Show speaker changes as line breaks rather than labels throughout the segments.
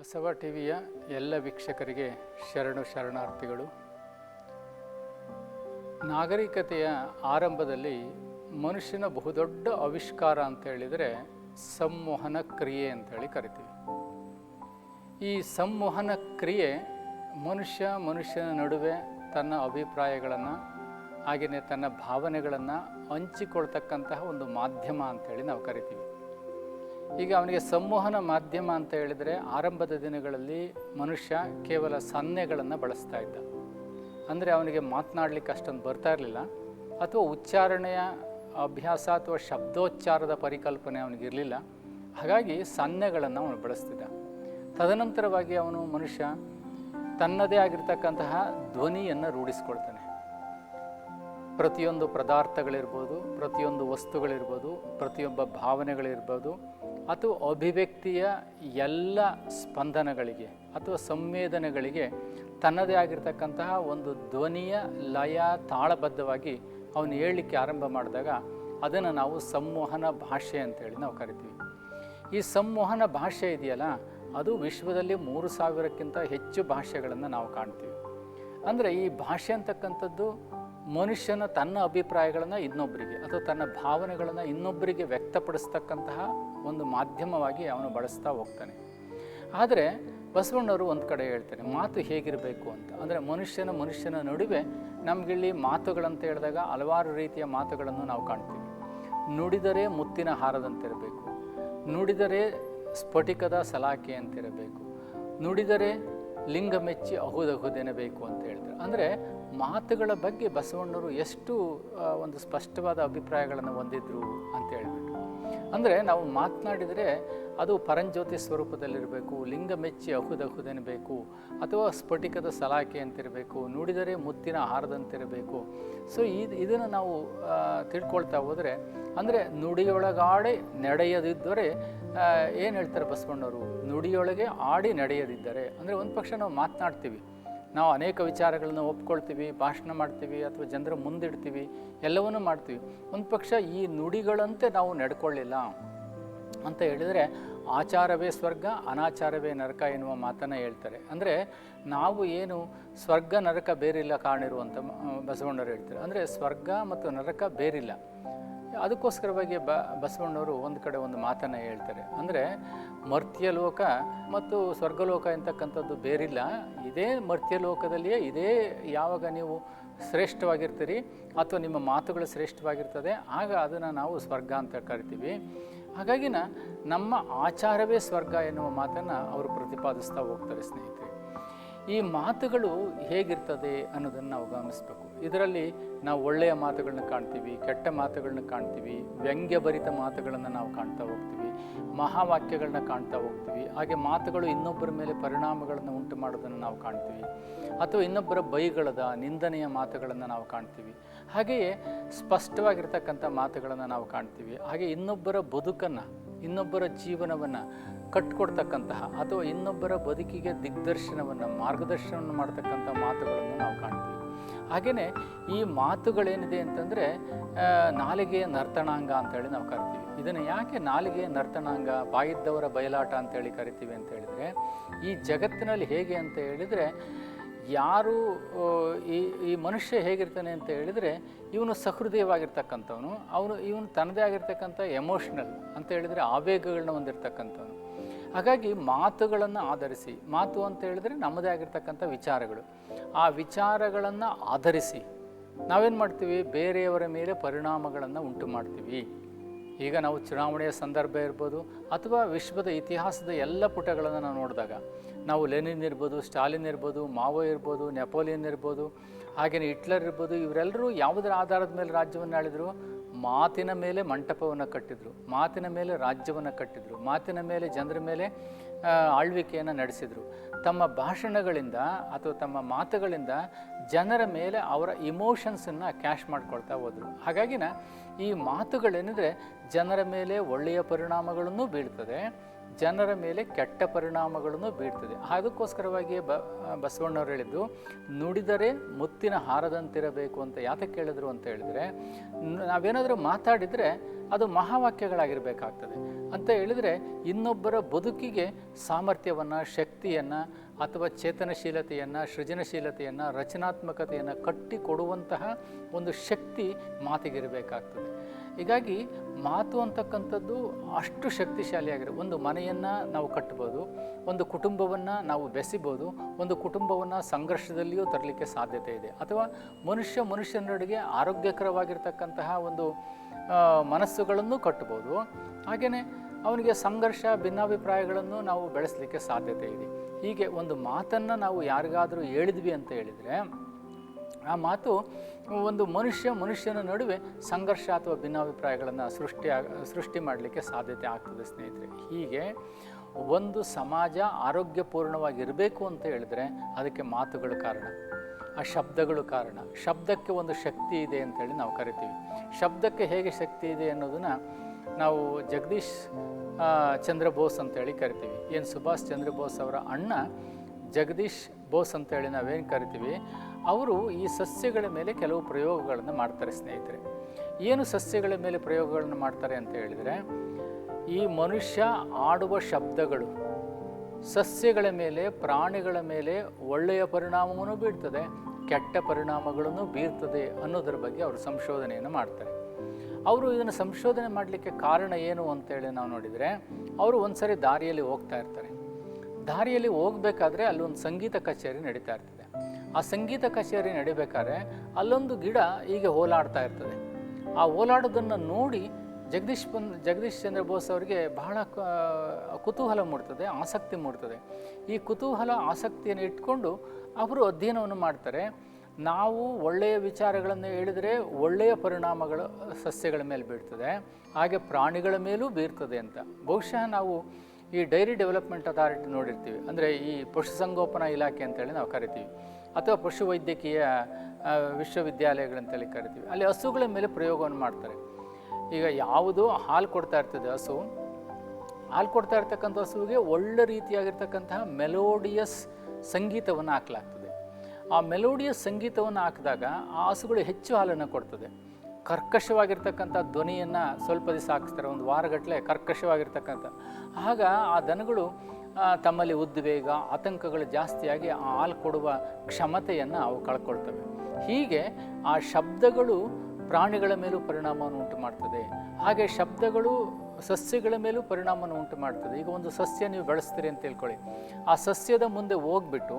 ಬಸವ ಟಿವಿಯ ಎಲ್ಲ ವೀಕ್ಷಕರಿಗೆ ಶರಣು ಶರಣಾರ್ಥಿಗಳು. ನಾಗರಿಕತೆಯ ಆರಂಭದಲ್ಲಿ ಮನುಷ್ಯನ ಬಹುದೊಡ್ಡ ಆವಿಷ್ಕಾರ ಅಂತ ಹೇಳಿದರೆ ಸಂವಹನ ಕ್ರಿಯೆ ಅಂತೇಳಿ ಕರಿತೀವಿ. ಈ ಸಂವಹನ ಕ್ರಿಯೆ ಮನುಷ್ಯ ಮನುಷ್ಯನ ನಡುವೆ ತನ್ನ ಅಭಿಪ್ರಾಯಗಳನ್ನು ಹಾಗೆಯೇ ತನ್ನ ಭಾವನೆಗಳನ್ನು ಹಂಚಿಕೊಳ್ತಕ್ಕಂತಹ ಒಂದು ಮಾಧ್ಯಮ ಅಂತೇಳಿ ನಾವು ಕರಿತೀವಿ. ಈಗ ಅವನಿಗೆ ಸಂವಹನ ಮಾಧ್ಯಮ ಅಂತ ಹೇಳಿದರೆ ಆರಂಭದ ದಿನಗಳಲ್ಲಿ ಮನುಷ್ಯ ಕೇವಲ ಸನ್ನೆಗಳನ್ನು ಬಳಸ್ತಾ ಇದ್ದ. ಅಂದರೆ ಅವನಿಗೆ ಮಾತನಾಡಲಿಕ್ಕೆ ಅಷ್ಟೊಂದು ಬರ್ತಾ ಇರಲಿಲ್ಲ. ಅಥವಾ ಉಚ್ಚಾರಣೆಯ ಅಭ್ಯಾಸ ಅಥವಾ ಶಬ್ದೋಚ್ಚಾರದ ಪರಿಕಲ್ಪನೆ ಅವನಿಗಿರಲಿಲ್ಲ ಹಾಗಾಗಿ ಸನ್ನೆಗಳನ್ನು ಅವನು ಬಳಸ್ತಿದ್ದ. ತದನಂತರವಾಗಿ ಅವನು ಮನುಷ್ಯ ತನ್ನದೇ ಆಗಿರ್ತಕ್ಕಂತಹ ಧ್ವನಿಯನ್ನು ರೂಢಿಸ್ಕೊಳ್ತಾನೆ. ಪ್ರತಿಯೊಂದು ಪದಾರ್ಥಗಳಿರ್ಬೋದು, ಪ್ರತಿಯೊಂದು ವಸ್ತುಗಳಿರ್ಬೋದು, ಪ್ರತಿಯೊಬ್ಬ ಭಾವನೆಗಳಿರ್ಬೋದು, ಅಥವಾ ಅಭಿವ್ಯಕ್ತಿಯ ಎಲ್ಲ ಸ್ಪಂದನಗಳಿಗೆ ಅಥವಾ ಸಂವೇದನೆಗಳಿಗೆ ತನ್ನದೇ ಆಗಿರ್ತಕ್ಕಂತಹ ಒಂದು ಧ್ವನಿಯ ಲಯ ತಾಳಬದ್ಧವಾಗಿ ಅವನು ಹೇಳಲಿಕ್ಕೆ ಆರಂಭ ಮಾಡಿದಾಗ ಅದನ್ನು ನಾವು ಸಂವಹನ ಭಾಷೆ ಅಂತೇಳಿ ನಾವು ಕರಿತೀವಿ. ಈ ಸಂವಹನ ಭಾಷೆ ಇದೆಯಲ್ಲ, ಅದು ವಿಶ್ವದಲ್ಲಿ ಮೂರು ಸಾವಿರಕ್ಕಿಂತ ಹೆಚ್ಚು ಭಾಷೆಗಳನ್ನು ನಾವು ಕಾಣ್ತೀವಿ. ಅಂದರೆ ಈ ಭಾಷೆ ಅಂತಕ್ಕಂಥದ್ದು ಮನುಷ್ಯನ ತನ್ನ ಅಭಿಪ್ರಾಯಗಳನ್ನು ಇನ್ನೊಬ್ಬರಿಗೆ ಅಥವಾ ತನ್ನ ಭಾವನೆಗಳನ್ನು ಇನ್ನೊಬ್ಬರಿಗೆ ವ್ಯಕ್ತಪಡಿಸ್ತಕ್ಕಂತಹ ಒಂದು ಮಾಧ್ಯಮವಾಗಿ ಅವನು ಬಳಸ್ತಾ ಹೋಗ್ತಾನೆ. ಆದರೆ ಬಸವಣ್ಣವರು ಒಂದು ಕಡೆ ಹೇಳ್ತಾರೆ, ಮಾತು ಹೇಗಿರಬೇಕು ಅಂತ. ಅಂದರೆ ಮನುಷ್ಯನ ಮನುಷ್ಯನ ನಡುವೆ ನಮಗಿಲ್ಲಿ ಮಾತುಗಳಂತ ಹೇಳಿದಾಗ ಹಲವಾರು ರೀತಿಯ ಮಾತುಗಳನ್ನು ನಾವು ಕಾಣ್ತೀವಿ. ನುಡಿದರೆ ಮುತ್ತಿನ ಹಾರದಂತಿರಬೇಕು. ನುಡಿದರೆ ಸ್ಫಟಿಕದ ಸಲಾಕೆ ಅಂತಿರಬೇಕು. ನುಡಿದರೆ ಲಿಂಗ ಮೆಚ್ಚಿ ಅಹುದಹುದೆನಬೇಕು ಅಂತ ಹೇಳ್ತಾರೆ ಅಂದರೆ ಮಾತುಗಳ ಬಗ್ಗೆ ಬಸವಣ್ಣರು ಎಷ್ಟು ಒಂದು ಸ್ಪಷ್ಟವಾದ ಅಭಿಪ್ರಾಯಗಳನ್ನು ಹೊಂದಿದ್ರು ಅಂತ ಹೇಳ್ಬಿಟ್ಟು. ಅಂದರೆ ನಾವು ಮಾತನಾಡಿದರೆ ಅದು ಪರಂಜ್ಯೋತಿ ಸ್ವರೂಪದಲ್ಲಿರಬೇಕು, ಲಿಂಗ ಮೆಚ್ಚಿ ಅಹುದಹುದೆನಬೇಕು, ಅಥವಾ ಸ್ಫಟಿಕದ ಸಲಾಕೆ ಅಂತಿರಬೇಕು, ನುಡಿದರೆ ಮುತ್ತಿನ ಹಾರದಂತಿರಬೇಕು. ಸೊ ಇದು, ಇದನ್ನು ನಾವು ತಿಳ್ಕೊಳ್ತಾ ಹೋದರೆ, ಅಂದರೆ ನುಡಿಯೊಳಗಾಡಿ ನಡೆಯದಿದ್ದರೆ ಏನು ಹೇಳ್ತಾರೆ ಬಸವಣ್ಣವರು? ನುಡಿಯೊಳಗೆ ಆಡಿ ನಡೆಯದಿದ್ದರೆ. ಅಂದರೆ ಒಂದು ಪಕ್ಷ ನಾವು ಮಾತನಾಡ್ತೀವಿ. ನಾವು ಅನೇಕ ವಿಚಾರಗಳನ್ನು ಒಪ್ಕೊಳ್ತೀವಿ, ಭಾಷಣ ಮಾಡ್ತೀವಿ ಅಥವಾ ಜನರ ಮುಂದಿಡ್ತೀವಿ, ಎಲ್ಲವನ್ನೂ ಮಾಡ್ತೀವಿ. ಒಂದು ಪಕ್ಷ ಈ ನುಡಿಗಳಂತೆ ನಾವು ನಡ್ಕೊಳ್ಳಿಲ್ಲ ಅಂತ ಹೇಳಿದರೆ ಆಚಾರವೇ ಸ್ವರ್ಗ, ಅನಾಚಾರವೇ ನರಕ ಎನ್ನುವ ಮಾತನ್ನು ಹೇಳ್ತಾರೆ. ಅಂದರೆ ನಾವು ಏನು ಸ್ವರ್ಗ, ನರಕ ಬೇರಿಲ್ಲ ಕಾರಣ ಕಾಣಿರುವಂಥ ಬಸವಣ್ಣವರು ಹೇಳ್ತಾರೆ. ಅಂದರೆ ಸ್ವರ್ಗ ಮತ್ತು ನರಕ ಬೇರಿಲ್ಲ. ಅದಕ್ಕೋಸ್ಕರವಾಗಿ ಬ ಬಸವಣ್ಣವರು ಒಂದು ಕಡೆ ಒಂದು ಮಾತನ್ನು ಹೇಳ್ತಾರೆ. ಅಂದರೆ ಮರ್ತ್ಯಲೋಕ ಮತ್ತು ಸ್ವರ್ಗಲೋಕ ಎಂತಕ್ಕಂಥದ್ದು ಬೇರಿಲ್ಲ. ಇದೇ ಮರ್ತ್ಯಲೋಕದಲ್ಲಿಯೇ ಇದೇ ಯಾವಾಗ ನೀವು ಶ್ರೇಷ್ಠವಾಗಿರ್ತೀರಿ ಅಥವಾ ನಿಮ್ಮ ಮಾತುಗಳು ಶ್ರೇಷ್ಠವಾಗಿರ್ತದೆ, ಆಗ ಅದನ್ನು ನಾವು ಸ್ವರ್ಗ ಅಂತ ಕರಿತೀವಿ. ಹಾಗಾಗಿನ ನಮ್ಮ ಆಚಾರವೇ ಸ್ವರ್ಗ ಎನ್ನುವ ಮಾತನ್ನು ಅವರು ಪ್ರತಿಪಾದಿಸ್ತಾ ಹೋಗ್ತಾರೆ ಸ್ನೇಹಿತರೆ. ಈ ಮಾತುಗಳು ಹೇಗಿರ್ತದೆ ಅನ್ನೋದನ್ನು ನಾವು ಗಮನಿಸಬೇಕು. ಇದರಲ್ಲಿ ನಾವು ಒಳ್ಳೆಯ ಮಾತುಗಳನ್ನ ಕಾಣ್ತೀವಿ, ಕೆಟ್ಟ ಮಾತುಗಳನ್ನ ಕಾಣ್ತೀವಿ, ವ್ಯಂಗ್ಯಭರಿತ ಮಾತುಗಳನ್ನು ನಾವು ಕಾಣ್ತಾ ಹೋಗ್ತೀವಿ, ಮಹಾವಾಕ್ಯಗಳನ್ನ ಕಾಣ್ತಾ ಹೋಗ್ತೀವಿ, ಹಾಗೆ ಮಾತುಗಳು ಇನ್ನೊಬ್ಬರ ಮೇಲೆ ಪರಿಣಾಮಗಳನ್ನು ಉಂಟು ಮಾಡೋದನ್ನು ನಾವು ಕಾಣ್ತೀವಿ, ಅಥವಾ ಇನ್ನೊಬ್ಬರ ಬೈಗಳದ ನಿಂದನೆಯ ಮಾತುಗಳನ್ನು ನಾವು ಕಾಣ್ತೀವಿ. ಹಾಗೆಯೇ ಸ್ಪಷ್ಟವಾಗಿರ್ತಕ್ಕಂಥ ಮಾತುಗಳನ್ನು ನಾವು ಕಾಣ್ತೀವಿ, ಹಾಗೆ ಇನ್ನೊಬ್ಬರ ಬದುಕನ್ನು ಇನ್ನೊಬ್ಬರ ಜೀವನವನ್ನು ಕಟ್ಕೊಡ್ತಕ್ಕಂತಹ ಅಥವಾ ಇನ್ನೊಬ್ಬರ ಬದುಕಿಗೆ ದಿಗ್ದರ್ಶನವನ್ನು, ಮಾರ್ಗದರ್ಶನವನ್ನು ಮಾಡ್ತಕ್ಕಂಥ ಮಾತುಗಳನ್ನು ನಾವು ಕಾಣ್ತೀವಿ. ಹಾಗೆಯೇ ಈ ಮಾತುಗಳೇನಿದೆ ಅಂತಂದರೆ ನಾಲಿಗೆಯ ನರ್ತನಾಂಗ ಅಂತೇಳಿ ನಾವು ಕರಿತೀವಿ. ಇದನ್ನು ಯಾಕೆ ನಾಲಿಗೆಯ ನರ್ತನಾಂಗ, ಬಾಯಿದ್ದವರ ಬಯಲಾಟ ಅಂತೇಳಿ ಕರಿತೀವಿ ಅಂತ ಹೇಳಿದರೆ, ಈ ಜಗತ್ತಿನಲ್ಲಿ ಹೇಗೆ ಅಂತ ಹೇಳಿದರೆ ಯಾರು ಈ ಈ ಮನುಷ್ಯ ಹೇಗಿರ್ತಾನೆ ಅಂತ ಹೇಳಿದರೆ ಇವನು ಸಹೃದಯವಾಗಿರ್ತಕ್ಕಂಥವನು, ಅವನು, ಇವನು ತನ್ನದೇ ಆಗಿರ್ತಕ್ಕಂಥ ಎಮೋಷ್ನಲ್ ಅಂತ ಹೇಳಿದರೆ ಆವೇಗಗಳನ್ನ ಹೊಂದಿರತಕ್ಕಂಥವನು. ಹಾಗಾಗಿ ಮಾತುಗಳನ್ನು ಆಧರಿಸಿ, ಮಾತು ಅಂತ ಹೇಳಿದರೆ ನಮ್ಮದೇ ಆಗಿರ್ತಕ್ಕಂಥ ವಿಚಾರಗಳು. ಆ ವಿಚಾರಗಳನ್ನು ಆಧರಿಸಿ ನಾವೇನು ಮಾಡ್ತೀವಿ? ಬೇರೆಯವರ ಮೇಲೆ ಪರಿಣಾಮಗಳನ್ನು ಉಂಟು ಮಾಡ್ತೀವಿ. ಈಗ ನಾವು ಚುನಾವಣೆಯ ಸಂದರ್ಭ ಇರ್ಬೋದು, ಅಥವಾ ವಿಶ್ವದ ಇತಿಹಾಸದ ಎಲ್ಲ ಪುಟಗಳನ್ನು ನಾವು ನೋಡಿದಾಗ ನಾವು ಲೆನಿನ್ ಇರ್ಬೋದು, ಸ್ಟಾಲಿನ್ ಇರ್ಬೋದು, ಮಾವೋ ಇರ್ಬೋದು, ನೆಪೋಲಿಯನ್ ಇರ್ಬೋದು, ಹಾಗೆಯೇ ಹಿಟ್ಲರ್ ಇರ್ಬೋದು, ಇವರೆಲ್ಲರೂ ಯಾವುದರ ಆಧಾರದ ಮೇಲೆ ರಾಜ್ಯವನ್ನು ಆಳಿದರು? ಮಾತಿನ ಮೇಲೆ ಮಂಟಪವನ್ನು ಕಟ್ಟಿದರು. ಮಾತಿನ ಮೇಲೆ ರಾಜ್ಯವನ್ನು ಕಟ್ಟಿದರು. ಮಾತಿನ ಮೇಲೆ ಜನರ ಮೇಲೆ ಆಳ್ವಿಕೆಯನ್ನು ನಡೆಸಿದರು. ತಮ್ಮ ಭಾಷಣಗಳಿಂದ ಅಥವಾ ತಮ್ಮ ಮಾತುಗಳಿಂದ ಜನರ ಮೇಲೆ ಅವರ ಇಮೋಷನ್ಸನ್ನು ಕ್ಯಾಶ್ ಮಾಡ್ಕೊಳ್ತಾ ಹೋದರು. ಹಾಗಾಗಿನ ಈ ಮಾತುಗಳೇನಿದ್ರೆ ಜನರ ಮೇಲೆ ಒಳ್ಳೆಯ ಪರಿಣಾಮಗಳನ್ನು ಬೀಳ್ತದೆ. ಜನರ ಮೇಲೆ ಕೆಟ್ಟ ಪರಿಣಾಮಗಳನ್ನು ಬೀರ್ತದೆ. ಅದಕ್ಕೋಸ್ಕರವಾಗಿಯೇ ಬ ಬಸವಣ್ಣವ್ರು ಹೇಳಿದ್ದು, ನುಡಿದರೆ ಮುತ್ತಿನ ಹಾರದಂತಿರಬೇಕು ಅಂತ ಯಾಕೆ ಹೇಳಿದ್ರು ಅಂತ ಹೇಳಿದರೆ ನಾವೇನಾದರೂ ಮಾತಾಡಿದರೆ ಅದು ಮಹಾವಾಕ್ಯಗಳಾಗಿರಬೇಕಾಗ್ತದೆ. ಅಂತ ಹೇಳಿದರೆ, ಇನ್ನೊಬ್ಬರ ಬದುಕಿಗೆ ಸಾಮರ್ಥ್ಯವನ್ನು, ಶಕ್ತಿಯನ್ನು, ಅಥವಾ ಚೇತನಶೀಲತೆಯನ್ನು, ಸೃಜನಶೀಲತೆಯನ್ನು, ರಚನಾತ್ಮಕತೆಯನ್ನು ಕಟ್ಟಿಕೊಡುವಂತಹ ಒಂದು ಶಕ್ತಿ ಮಾತಿಗಿರಬೇಕಾಗ್ತದೆ. ಹೀಗಾಗಿ ಮಾತು ಅಂತಕ್ಕಂಥದ್ದು ಅಷ್ಟು ಶಕ್ತಿಶಾಲಿಯಾಗಿದೆ ಒಂದು ಮನೆಯನ್ನು ನಾವು ಕಟ್ಬೋದು, ಒಂದು ಕುಟುಂಬವನ್ನು ನಾವು ಬೆಸಿಬೋದು, ಒಂದು ಕುಟುಂಬವನ್ನು ಸಂಘರ್ಷದಲ್ಲಿಯೂ ತರಲಿಕ್ಕೆ ಸಾಧ್ಯತೆ ಇದೆ. ಅಥವಾ ಮನುಷ್ಯ ಮನುಷ್ಯನೊಳಗೆ ಆರೋಗ್ಯಕರವಾಗಿರ್ತಕ್ಕಂತಹ ಒಂದು ಮನಸ್ಸುಗಳನ್ನು ಕಟ್ಬೋದು. ಹಾಗೆಯೇ ಅವನಿಗೆ ಸಂಘರ್ಷ, ಭಿನ್ನಾಭಿಪ್ರಾಯಗಳನ್ನು ನಾವು ಬೆಳೆಸಲಿಕ್ಕೆ ಸಾಧ್ಯತೆ ಇದೆ. ಹೀಗೆ ಒಂದು ಮಾತನ್ನು ನಾವು ಯಾರಿಗಾದರೂ ಹೇಳಿದ್ವಿ ಅಂತ ಹೇಳಿದರೆ ಆ ಮಾತು ಒಂದು ಮನುಷ್ಯ ಮನುಷ್ಯನ ನಡುವೆ ಸಂಘರ್ಷ ಅಥವಾ ಭಿನ್ನಾಭಿಪ್ರಾಯಗಳನ್ನು ಸೃಷ್ಟಿ ಸೃಷ್ಟಿ ಮಾಡಲಿಕ್ಕೆ ಸಾಧ್ಯತೆ ಆಗ್ತದೆ ಸ್ನೇಹಿತರೆ. ಹೀಗೆ ಒಂದು ಸಮಾಜ ಆರೋಗ್ಯಪೂರ್ಣವಾಗಿರಬೇಕು ಅಂತ ಹೇಳಿದ್ರೆ ಅದಕ್ಕೆ ಮಾತುಗಳು ಕಾರಣ, ಆ ಶಬ್ದಗಳು ಕಾರಣ. ಶಬ್ದಕ್ಕೆ ಒಂದು ಶಕ್ತಿ ಇದೆ ಅಂತೇಳಿ ನಾವು ಕರಿತೀವಿ. ಶಬ್ದಕ್ಕೆ ಹೇಗೆ ಶಕ್ತಿ ಇದೆ ಅನ್ನೋದನ್ನು ನಾವು ಜಗದೀಶ್ ಚಂದ್ರ ಬೋಸ್ ಅಂತೇಳಿ ಕರಿತೀವಿ. ಏನು ಸುಭಾಷ್ ಚಂದ್ರ ಬೋಸ್ ಅವರ ಅಣ್ಣ ಜಗದೀಶ್ ಬೋಸ್ ಅಂತೇಳಿ ನಾವೇನು ಕರಿತೀವಿ? ಅವರು ಈ ಸಸ್ಯಗಳ ಮೇಲೆ ಕೆಲವು ಪ್ರಯೋಗಗಳನ್ನು ಮಾಡ್ತಾರೆ ಸ್ನೇಹಿತರೆ. ಏನು ಸಸ್ಯಗಳ ಮೇಲೆ ಪ್ರಯೋಗಗಳನ್ನು ಮಾಡ್ತಾರೆ ಅಂತ ಹೇಳಿದರೆ, ಈ ಮನುಷ್ಯ ಆಡುವ ಶಬ್ದಗಳು ಸಸ್ಯಗಳ ಮೇಲೆ, ಪ್ರಾಣಿಗಳ ಮೇಲೆ ಒಳ್ಳೆಯ ಪರಿಣಾಮವನ್ನು ಬೀರ್ತದೆ, ಕೆಟ್ಟ ಪರಿಣಾಮಗಳನ್ನು ಬೀರ್ತದೆ ಅನ್ನೋದರ ಬಗ್ಗೆ ಅವರು ಸಂಶೋಧನೆಯನ್ನು ಮಾಡ್ತಾರೆ. ಅವರು ಇದನ್ನು ಸಂಶೋಧನೆ ಮಾಡಲಿಕ್ಕೆ ಕಾರಣ ಏನು ಅಂತೇಳಿ ನಾವು ನೋಡಿದರೆ, ಅವರು ಒಂದ್ಸರಿ ದಾರಿಯಲ್ಲಿ ಹೋಗ್ತಾ ಇರ್ತಾರೆ. ದಾರಿಯಲ್ಲಿ ಹೋಗಬೇಕಾದ್ರೆ ಅಲ್ಲೊಂದು ಸಂಗೀತ ಕಚೇರಿ ನಡೀತಾ ಇರ್ತದೆ. ಆ ಸಂಗೀತ ಕಚೇರಿ ನಡಿಬೇಕಾದ್ರೆ ಅಲ್ಲೊಂದು ಗಿಡ ಹೀಗೆ ಓಲಾಡ್ತಾ ಇರ್ತದೆ. ಆ ಓಲಾಡೋದನ್ನು ನೋಡಿ ಜಗದೀಶ್ ಬಂದ್ ಜಗದೀಶ್ ಚಂದ್ರ ಬೋಸ್ ಅವರಿಗೆ ಬಹಳ ಕುತೂಹಲ ಮೂಡ್ತದೆ, ಆಸಕ್ತಿ ಮೂಡ್ತದೆ. ಈ ಕುತೂಹಲ, ಆಸಕ್ತಿಯನ್ನು ಇಟ್ಕೊಂಡು ಅವರು ಅಧ್ಯಯನವನ್ನು ಮಾಡ್ತಾರೆ. ನಾವು ಒಳ್ಳೆಯ ವಿಚಾರಗಳನ್ನು ಹೇಳಿದರೆ ಒಳ್ಳೆಯ ಪರಿಣಾಮಗಳು ಸಸ್ಯಗಳ ಮೇಲೆ ಬೀಳ್ತದೆ, ಹಾಗೆ ಪ್ರಾಣಿಗಳ ಮೇಲೂ ಬೀರ್ತದೆ ಅಂತ. ಬಹುಶಃ ನಾವು ಈ ಡೈರಿ ಡೆವಲಪ್ಮೆಂಟ್ ಅಥಾರಿಟಿ ನೋಡಿರ್ತೀವಿ. ಅಂದರೆ ಈ ಪಶುಸಂಗೋಪನಾ ಇಲಾಖೆ ಅಂತೇಳಿ ನಾವು ಕರಿತೀವಿ. ಅಥವಾ ಪಶುವೈದ್ಯಕೀಯ ವಿಶ್ವವಿದ್ಯಾಲಯಗಳಂತೇಳಿ ಕರಿತೀವಿ. ಅಲ್ಲಿ ಹಸುಗಳ ಮೇಲೆ ಪ್ರಯೋಗವನ್ನು ಮಾಡ್ತಾರೆ. ಈಗ ಯಾವುದು ಹಾಲು ಕೊಡ್ತಾ ಇರ್ತದೆ ಹಸು, ಹಾಲು ಕೊಡ್ತಾ ಇರ್ತಕ್ಕಂಥ ಹಸುವಿಗೆ ಒಳ್ಳೆ ರೀತಿಯಾಗಿರ್ತಕ್ಕಂತಹ ಮೆಲೋಡಿಯಸ್ ಸಂಗೀತವನ್ನು ಹಾಕಲಾಗ್ತದೆ. ಆ ಮೆಲೋಡಿಯಸ್ ಸಂಗೀತವನ್ನು ಹಾಕಿದಾಗ ಆ ಹಸುಗಳು ಹೆಚ್ಚು ಹಾಲನ್ನು ಕೊಡ್ತದೆ. ಕರ್ಕಶವಾಗಿರ್ತಕ್ಕಂಥ ಧ್ವನಿಯನ್ನು ಸ್ವಲ್ಪ ದಿವಸ ಹಾಕಿಸ್ತಾರೆ. ಒಂದು ವಾರಗಟ್ಟಲೆ ಕರ್ಕಶವಾಗಿರ್ತಕ್ಕಂಥ. ಆಗ ಆ ದನಗಳು ತಮ್ಮಲ್ಲಿ ಉದ್ವೇಗ, ಆತಂಕಗಳು ಜಾಸ್ತಿಯಾಗಿ ಆ ಹಾಲು ಕೊಡುವ ಕ್ಷಮತೆಯನ್ನು ಅವು ಕಳ್ಕೊಳ್ತವೆ. ಹೀಗೆ ಆ ಶಬ್ದಗಳು ಪ್ರಾಣಿಗಳ ಮೇಲೂ ಪರಿಣಾಮವನ್ನು ಉಂಟು ಮಾಡ್ತದೆ. ಹಾಗೆ ಶಬ್ದಗಳು ಸಸ್ಯಗಳ ಮೇಲೂ ಪರಿಣಾಮವನ್ನು ಉಂಟು ಮಾಡ್ತದೆ ಈಗ ಒಂದು ಸಸ್ಯ ನೀವು ಬೆಳೆಸ್ತೀರಿ ಅಂತ ತಿಳ್ಕೊಳ್ಳಿ. ಆ ಸಸ್ಯದ ಮುಂದೆ ಹೋಗ್ಬಿಟ್ಟು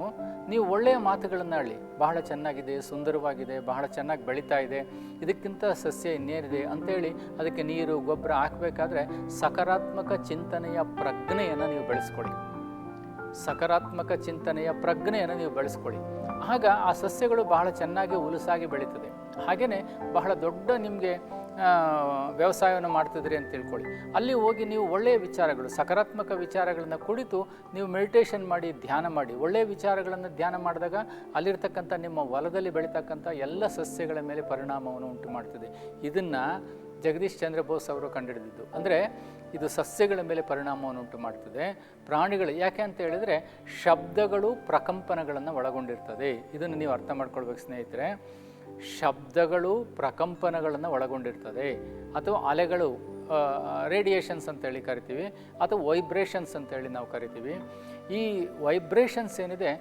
ನೀವು ಒಳ್ಳೆಯ ಮಾತುಗಳನ್ನು ಆಳಿ ಬಹಳ ಚೆನ್ನಾಗಿದೆ, ಸುಂದರವಾಗಿದೆ, ಬಹಳ ಚೆನ್ನಾಗಿ ಬೆಳೀತಾ ಇದೆ. ಇದಕ್ಕಿಂತ ಸಸ್ಯ ಇನ್ನೇನಿದೆ ಅಂತೇಳಿ ಅದಕ್ಕೆ ನೀರು, ಗೊಬ್ಬರ ಹಾಕಬೇಕಾದ್ರೆ ಸಕಾರಾತ್ಮಕ ಚಿಂತನೆಯ ಪ್ರಜ್ಞೆಯನ್ನು ನೀವು ಬೆಳೆಸ್ಕೊಳ್ಳಿ. ಸಕಾರಾತ್ಮಕ ಚಿಂತನೆಯ ಪ್ರಜ್ಞೆಯನ್ನು ನೀವು ಬೆಳೆಸ್ಕೊಳ್ಳಿ. ಆಗ ಆ ಸಸ್ಯಗಳು ಬಹಳ ಚೆನ್ನಾಗಿ ಉಲುಸಾಗಿ ಬೆಳೀತದೆ. ಹಾಗೆಯೇ ಬಹಳ ದೊಡ್ಡ ನಿಮಗೆ ವ್ಯವಸಾಯವನ್ನು ಮಾಡ್ತಿದ್ರಿ ಅಂತ ತಿಳ್ಕೊಳ್ಳಿ. ಅಲ್ಲಿ ಹೋಗಿ ನೀವು ಒಳ್ಳೆಯ ವಿಚಾರಗಳು, ಸಕಾರಾತ್ಮಕ ವಿಚಾರಗಳನ್ನು ಕುಡಿತು ನೀವು ಮೆಡಿಟೇಷನ್ ಮಾಡಿ, ಧ್ಯಾನ ಮಾಡಿ, ಒಳ್ಳೆಯ ವಿಚಾರಗಳನ್ನು ಧ್ಯಾನ ಮಾಡಿದಾಗ ಅಲ್ಲಿರ್ತಕ್ಕಂಥ ನಿಮ್ಮ ಹೊಲದಲ್ಲಿ ಬೆಳೀತಕ್ಕಂಥ ಎಲ್ಲ ಸಸ್ಯಗಳ ಮೇಲೆ ಪರಿಣಾಮವನ್ನು ಉಂಟು ಮಾಡ್ತದೆ. ಇದನ್ನು ಜಗದೀಶ್ ಚಂದ್ರ ಬೋಸ್ ಅವರು ಕಂಡುಹಿಡಿದಿದ್ದು ಅಂದರೆ ಇದು ಸಸ್ಯಗಳ ಮೇಲೆ ಪರಿಣಾಮವನ್ನು ಉಂಟು ಮಾಡ್ತದೆ. ಪ್ರಾಣಿಗಳು, ಯಾಕೆ ಅಂತ ಹೇಳಿದರೆ ಶಬ್ದಗಳು ಪ್ರಕಂಪನಗಳನ್ನು ಒಳಗೊಂಡಿರ್ತದೆ. ಇದನ್ನು ನೀವು ಅರ್ಥ ಮಾಡ್ಕೊಳ್ಬೇಕು ಸ್ನೇಹಿತರೆ. ಶಬ್ದಗಳು ಪ್ರಕಂಪನಗಳನ್ನು ಒಳಗೊಂಡಿರ್ತದೆ. ಅಥವಾ ಅಲೆಗಳು ರೇಡಿಯೇಷನ್ಸ್ ಅಂತೇಳಿ ಕರಿತೀವಿ, ಅಥವಾ ವೈಬ್ರೇಷನ್ಸ್ ಅಂತೇಳಿ ನಾವು ಕರಿತೀವಿ. ಈ ವೈಬ್ರೇಷನ್ಸ್ ಏನಿದೆ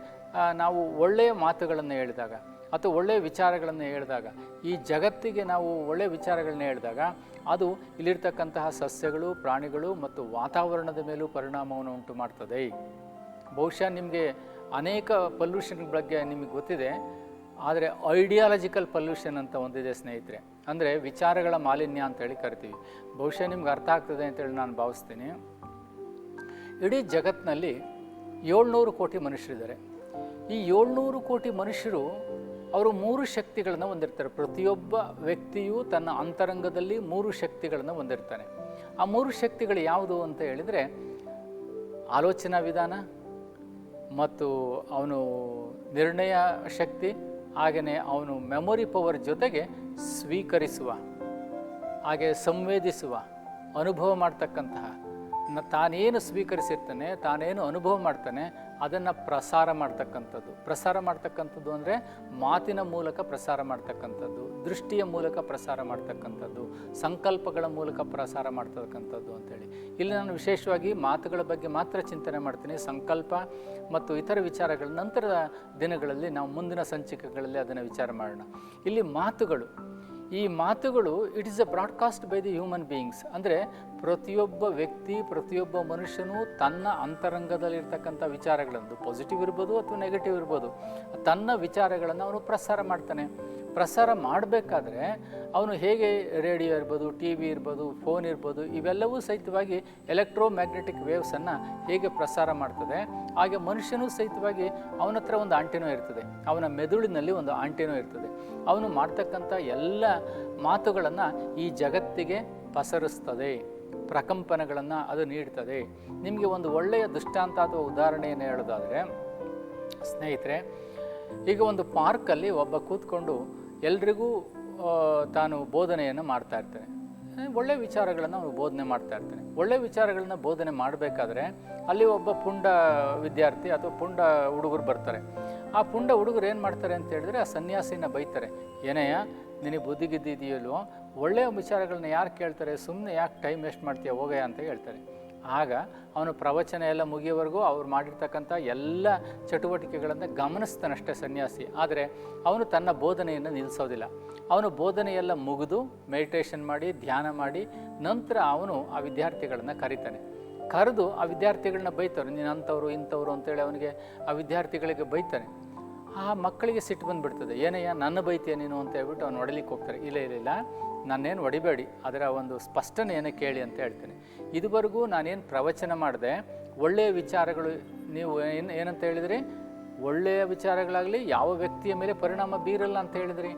ನಾವು ಒಳ್ಳೆಯ ಮಾತುಗಳನ್ನು ಹೇಳಿದಾಗ, ಅಥವಾ ಒಳ್ಳೆಯ ವಿಚಾರಗಳನ್ನು ಹೇಳಿದಾಗ, ಈ ಜಗತ್ತಿಗೆ ನಾವು ಒಳ್ಳೆಯ ವಿಚಾರಗಳನ್ನ ಹೇಳಿದಾಗ, ಅದು ಇಲ್ಲಿರ್ತಕ್ಕಂತಹ ಸಸ್ಯಗಳು, ಪ್ರಾಣಿಗಳು ಮತ್ತು ವಾತಾವರಣದ ಮೇಲೂ ಪರಿಣಾಮವನ್ನು ಉಂಟು ಮಾಡ್ತದೆ ಬಹುಶಃ ನಿಮಗೆ ಅನೇಕ ಪೊಲ್ಯೂಷನ್ ಬಗ್ಗೆ ನಿಮಗೆ ಗೊತ್ತಿದೆ. ಆದರೆ ಐಡಿಯಾಲಜಿಕಲ್ ಪೊಲ್ಯೂಷನ್ ಅಂತ ಒಂದಿದೆ ಸ್ನೇಹಿತರೆ. ಅಂದರೆ ವಿಚಾರಗಳ ಮಾಲಿನ್ಯ ಅಂತೇಳಿ ಕರಿತೀವಿ. ಬಹುಶಃ ನಿಮ್ಗೆ ಅರ್ಥ ಆಗ್ತದೆ ಅಂತೇಳಿ ನಾನು ಭಾವಿಸ್ತೀನಿ. ಇಡೀ ಜಗತ್ತಿನಲ್ಲಿ ಏಳ್ನೂರು ಕೋಟಿ ಮನುಷ್ಯರಿದ್ದಾರೆ. ಈ ಏಳ್ನೂರು ಕೋಟಿ ಮನುಷ್ಯರು ಅವರು ಮೂರು ಶಕ್ತಿಗಳನ್ನು ಹೊಂದಿರ್ತಾರೆ. ಪ್ರತಿಯೊಬ್ಬ ವ್ಯಕ್ತಿಯು ತನ್ನ ಅಂತರಂಗದಲ್ಲಿ ಮೂರು ಶಕ್ತಿಗಳನ್ನು ಹೊಂದಿರ್ತಾನೆ. ಆ ಮೂರು ಶಕ್ತಿಗಳು ಯಾವುದು ಅಂತ ಹೇಳಿದರೆ ಆಲೋಚನಾ ವಿಧಾನ ಮತ್ತು ಅವನು ನಿರ್ಣಯ ಶಕ್ತಿ ಹಾಗೆಯೇ ಅವನು ಮೆಮೊರಿ ಪವರ್ ಜೊತೆಗೆ ಸ್ವೀಕರಿಸುವ, ಹಾಗೆ ಸಂವೇದಿಸುವ, ಅನುಭವ ಮಾಡ್ತಕ್ಕಂತಹ. ತಾನೇನು ಸ್ವೀಕರಿಸಿರ್ತಾನೆ, ತಾನೇನು ಅನುಭವ ಮಾಡ್ತಾನೆ ಅದನ್ನು ಪ್ರಸಾರ ಮಾಡ್ತಕ್ಕಂಥದ್ದು. ಪ್ರಸಾರ ಮಾಡ್ತಕ್ಕಂಥದ್ದು ಅಂದರೆ ಮಾತಿನ ಮೂಲಕ ಪ್ರಸಾರ ಮಾಡ್ತಕ್ಕಂಥದ್ದು, ದೃಷ್ಟಿಯ ಮೂಲಕ ಪ್ರಸಾರ ಮಾಡ್ತಕ್ಕಂಥದ್ದು, ಸಂಕಲ್ಪಗಳ ಮೂಲಕ ಪ್ರಸಾರ ಮಾಡ್ತಕ್ಕಂಥದ್ದು ಅಂತೇಳಿ. ಇಲ್ಲಿ ನಾನು ವಿಶೇಷವಾಗಿ ಮಾತುಗಳ ಬಗ್ಗೆ ಮಾತ್ರ ಚಿಂತನೆ ಮಾಡ್ತೀನಿ. ಸಂಕಲ್ಪ ಮತ್ತು ಇತರ ವಿಚಾರಗಳ ನಂತರದ ದಿನಗಳಲ್ಲಿ ನಾವು ಮುಂದಿನ ಸಂಚಿಕೆಗಳಲ್ಲಿ ಅದನ್ನು ವಿಚಾರ ಮಾಡೋಣ. ಇಲ್ಲಿ ಮಾತುಗಳು. ಈ ಮಾತುಗಳು it is a broadcast by the human beings ಅಂದರೆ ಪ್ರತಿಯೊಬ್ಬ ವ್ಯಕ್ತಿ, ಪ್ರತಿಯೊಬ್ಬ ಮನುಷ್ಯನೂ ತನ್ನ ಅಂತರಂಗದಲ್ಲಿರ್ತಕ್ಕಂಥ ವಿಚಾರಗಳನ್ನು ಪಾಸಿಟಿವ್ ಇರ್ಬೋದು ಅಥವಾ ನೆಗೆಟಿವ್ ಇರ್ಬೋದು, ತನ್ನ ವಿಚಾರಗಳನ್ನು ಅವನು ಪ್ರಸಾರ ಮಾಡ್ತಾನೆ. ಪ್ರಸಾರ ಮಾಡಬೇಕಾದ್ರೆ ಅವನು ಹೇಗೆ ರೇಡಿಯೋ ಇರ್ಬೋದು ಟಿ ವಿ ಇರ್ಬೋದು ಫೋನ್ ಇರ್ಬೋದು, ಇವೆಲ್ಲವೂ ಸಹಿತವಾಗಿ ಎಲೆಕ್ಟ್ರೋ ಮ್ಯಾಗ್ನೆಟಿಕ್ ವೇವ್ಸನ್ನು ಹೇಗೆ ಪ್ರಸಾರ ಮಾಡ್ತದೆ, ಹಾಗೆ ಮನುಷ್ಯನೂ ಸಹಿತವಾಗಿ ಅವನ ಹತ್ರ ಒಂದು ಆಂಟಿನೋ ಇರ್ತದೆ, ಅವನ ಮೆದುಳಿನಲ್ಲಿ ಒಂದು ಆಂಟಿನೋ ಇರ್ತದೆ. ಅವನು ಮಾಡ್ತಕ್ಕಂಥ ಎಲ್ಲ ಮಾತುಗಳನ್ನು ಈ ಜಗತ್ತಿಗೆ ಪಸರಿಸ್ತದೆ. ಪ್ರಕಂಪನಗಳನ್ನು ಅದು ನೀಡ್ತದೆ. ನಿಮಗೆ ಒಂದು ಒಳ್ಳೆಯ ದೃಷ್ಟಾಂತ ಅಥವಾ ಉದಾಹರಣೆಯನ್ನು ಹೇಳೋದಾದರೆ, ಸ್ನೇಹಿತರೆ, ಈಗ ಒಂದು ಪಾರ್ಕಲ್ಲಿ ಒಬ್ಬ ಕೂತ್ಕೊಂಡು ಎಲ್ರಿಗೂ ತಾನು ಬೋಧನೆಯನ್ನು ಮಾಡ್ತಾ ಇರ್ತಾನೆ. ಒಳ್ಳೆ ವಿಚಾರಗಳನ್ನು ಅವನು ಬೋಧನೆ ಮಾಡ್ತಾ ಇರ್ತಾನೆ. ಒಳ್ಳೆ ವಿಚಾರಗಳನ್ನು ಬೋಧನೆ ಮಾಡಬೇಕಾದ್ರೆ ಅಲ್ಲಿ ಒಬ್ಬ ಪುಂಡ ವಿದ್ಯಾರ್ಥಿ ಅಥವಾ ಪುಂಡ ಹುಡುಗರು ಬರ್ತಾರೆ. ಆ ಪುಂಡ ಹುಡುಗರು ಏನು ಮಾಡ್ತಾರೆ ಅಂತ ಹೇಳಿದ್ರೆ ಆ ಸನ್ಯಾಸಿನ ಬೈತಾರೆ. ಏನಯ್ಯ ನಿನಗೆ ಬುದ್ಧಿಗಿದ್ದಿದೆಯಲ್ವೋ ಒಳ್ಳೆಯ ವಿಚಾರಗಳನ್ನ ಯಾರು ಕೇಳ್ತಾರೆ? ಸುಮ್ಮನೆ ಯಾಕೆ ಟೈಮ್ ವೇಸ್ಟ್ ಮಾಡ್ತೀಯ? ಹೋಗಯ್ಯ ಅಂತ ಹೇಳ್ತಾರೆ. ಆಗ ಅವನು ಪ್ರವಚನ ಎಲ್ಲ ಮುಗಿಯೋವರೆಗೂ ಅವ್ರು ಮಾಡಿರ್ತಕ್ಕಂಥ ಎಲ್ಲ ಚಟುವಟಿಕೆಗಳನ್ನು ಗಮನಿಸ್ತಾನಷ್ಟೇ ಸನ್ಯಾಸಿ. ಆದರೆ ಅವನು ತನ್ನ ಬೋಧನೆಯನ್ನು ನಿಲ್ಲಿಸೋದಿಲ್ಲ. ಅವನು ಬೋಧನೆಯೆಲ್ಲ ಮುಗಿದು ಮೆಡಿಟೇಷನ್ ಮಾಡಿ, ಧ್ಯಾನ ಮಾಡಿ, ನಂತರ ಅವನು ಆ ವಿದ್ಯಾರ್ಥಿಗಳನ್ನು ಕರೀತಾನೆ. ಕರೆದು ಆ ವಿದ್ಯಾರ್ಥಿಗಳನ್ನ ಬೈತಾರೆ ನೀನು ಅಂಥವ್ರು, ಇಂಥವ್ರು ಅಂತೇಳಿ ಅವನಿಗೆ ಆ ವಿದ್ಯಾರ್ಥಿಗಳಿಗೆ ಬೈತಾನೆ. ಆ ಮಕ್ಕಳಿಗೆ ಸಿಟ್ಟು ಬಂದುಬಿಡ್ತದೆ. ಏನಯ್ಯ, ನನ್ನ ಬೈತೀಯ ನೀನು? ಅಂತ ಹೇಳ್ಬಿಟ್ಟು ಅವ್ನು ಹೊಡಿಲಿಕ್ಕೆ ಹೋಗ್ತಾರೆ. ಇಲ್ಲ ಇಲ್ಲ ಇಲ್ಲ. ನಾನೇನು ಹೊಡಿಬೇಡಿ. ಅದರ ಒಂದು ಸ್ಪಷ್ಟನೆಯನ್ನು ಕೇಳಿ ಅಂತ ಹೇಳ್ತೇನೆ. ಇದುವರೆಗೂ ನಾನೇನು ಪ್ರವಚನ ಮಾಡಿದೆ, ಒಳ್ಳೆಯ ವಿಚಾರಗಳು ನೀವು ಏನು, ಏನಂತ ಹೇಳಿದ್ರಿ? ಒಳ್ಳೆಯ ವಿಚಾರಗಳಾಗಲಿ, ಯಾವ ವ್ಯಕ್ತಿಯ ಮೇಲೆ ಪರಿಣಾಮ ಬೀರಲ್ಲ ಅಂತ ಹೇಳಿದ್ರಿ.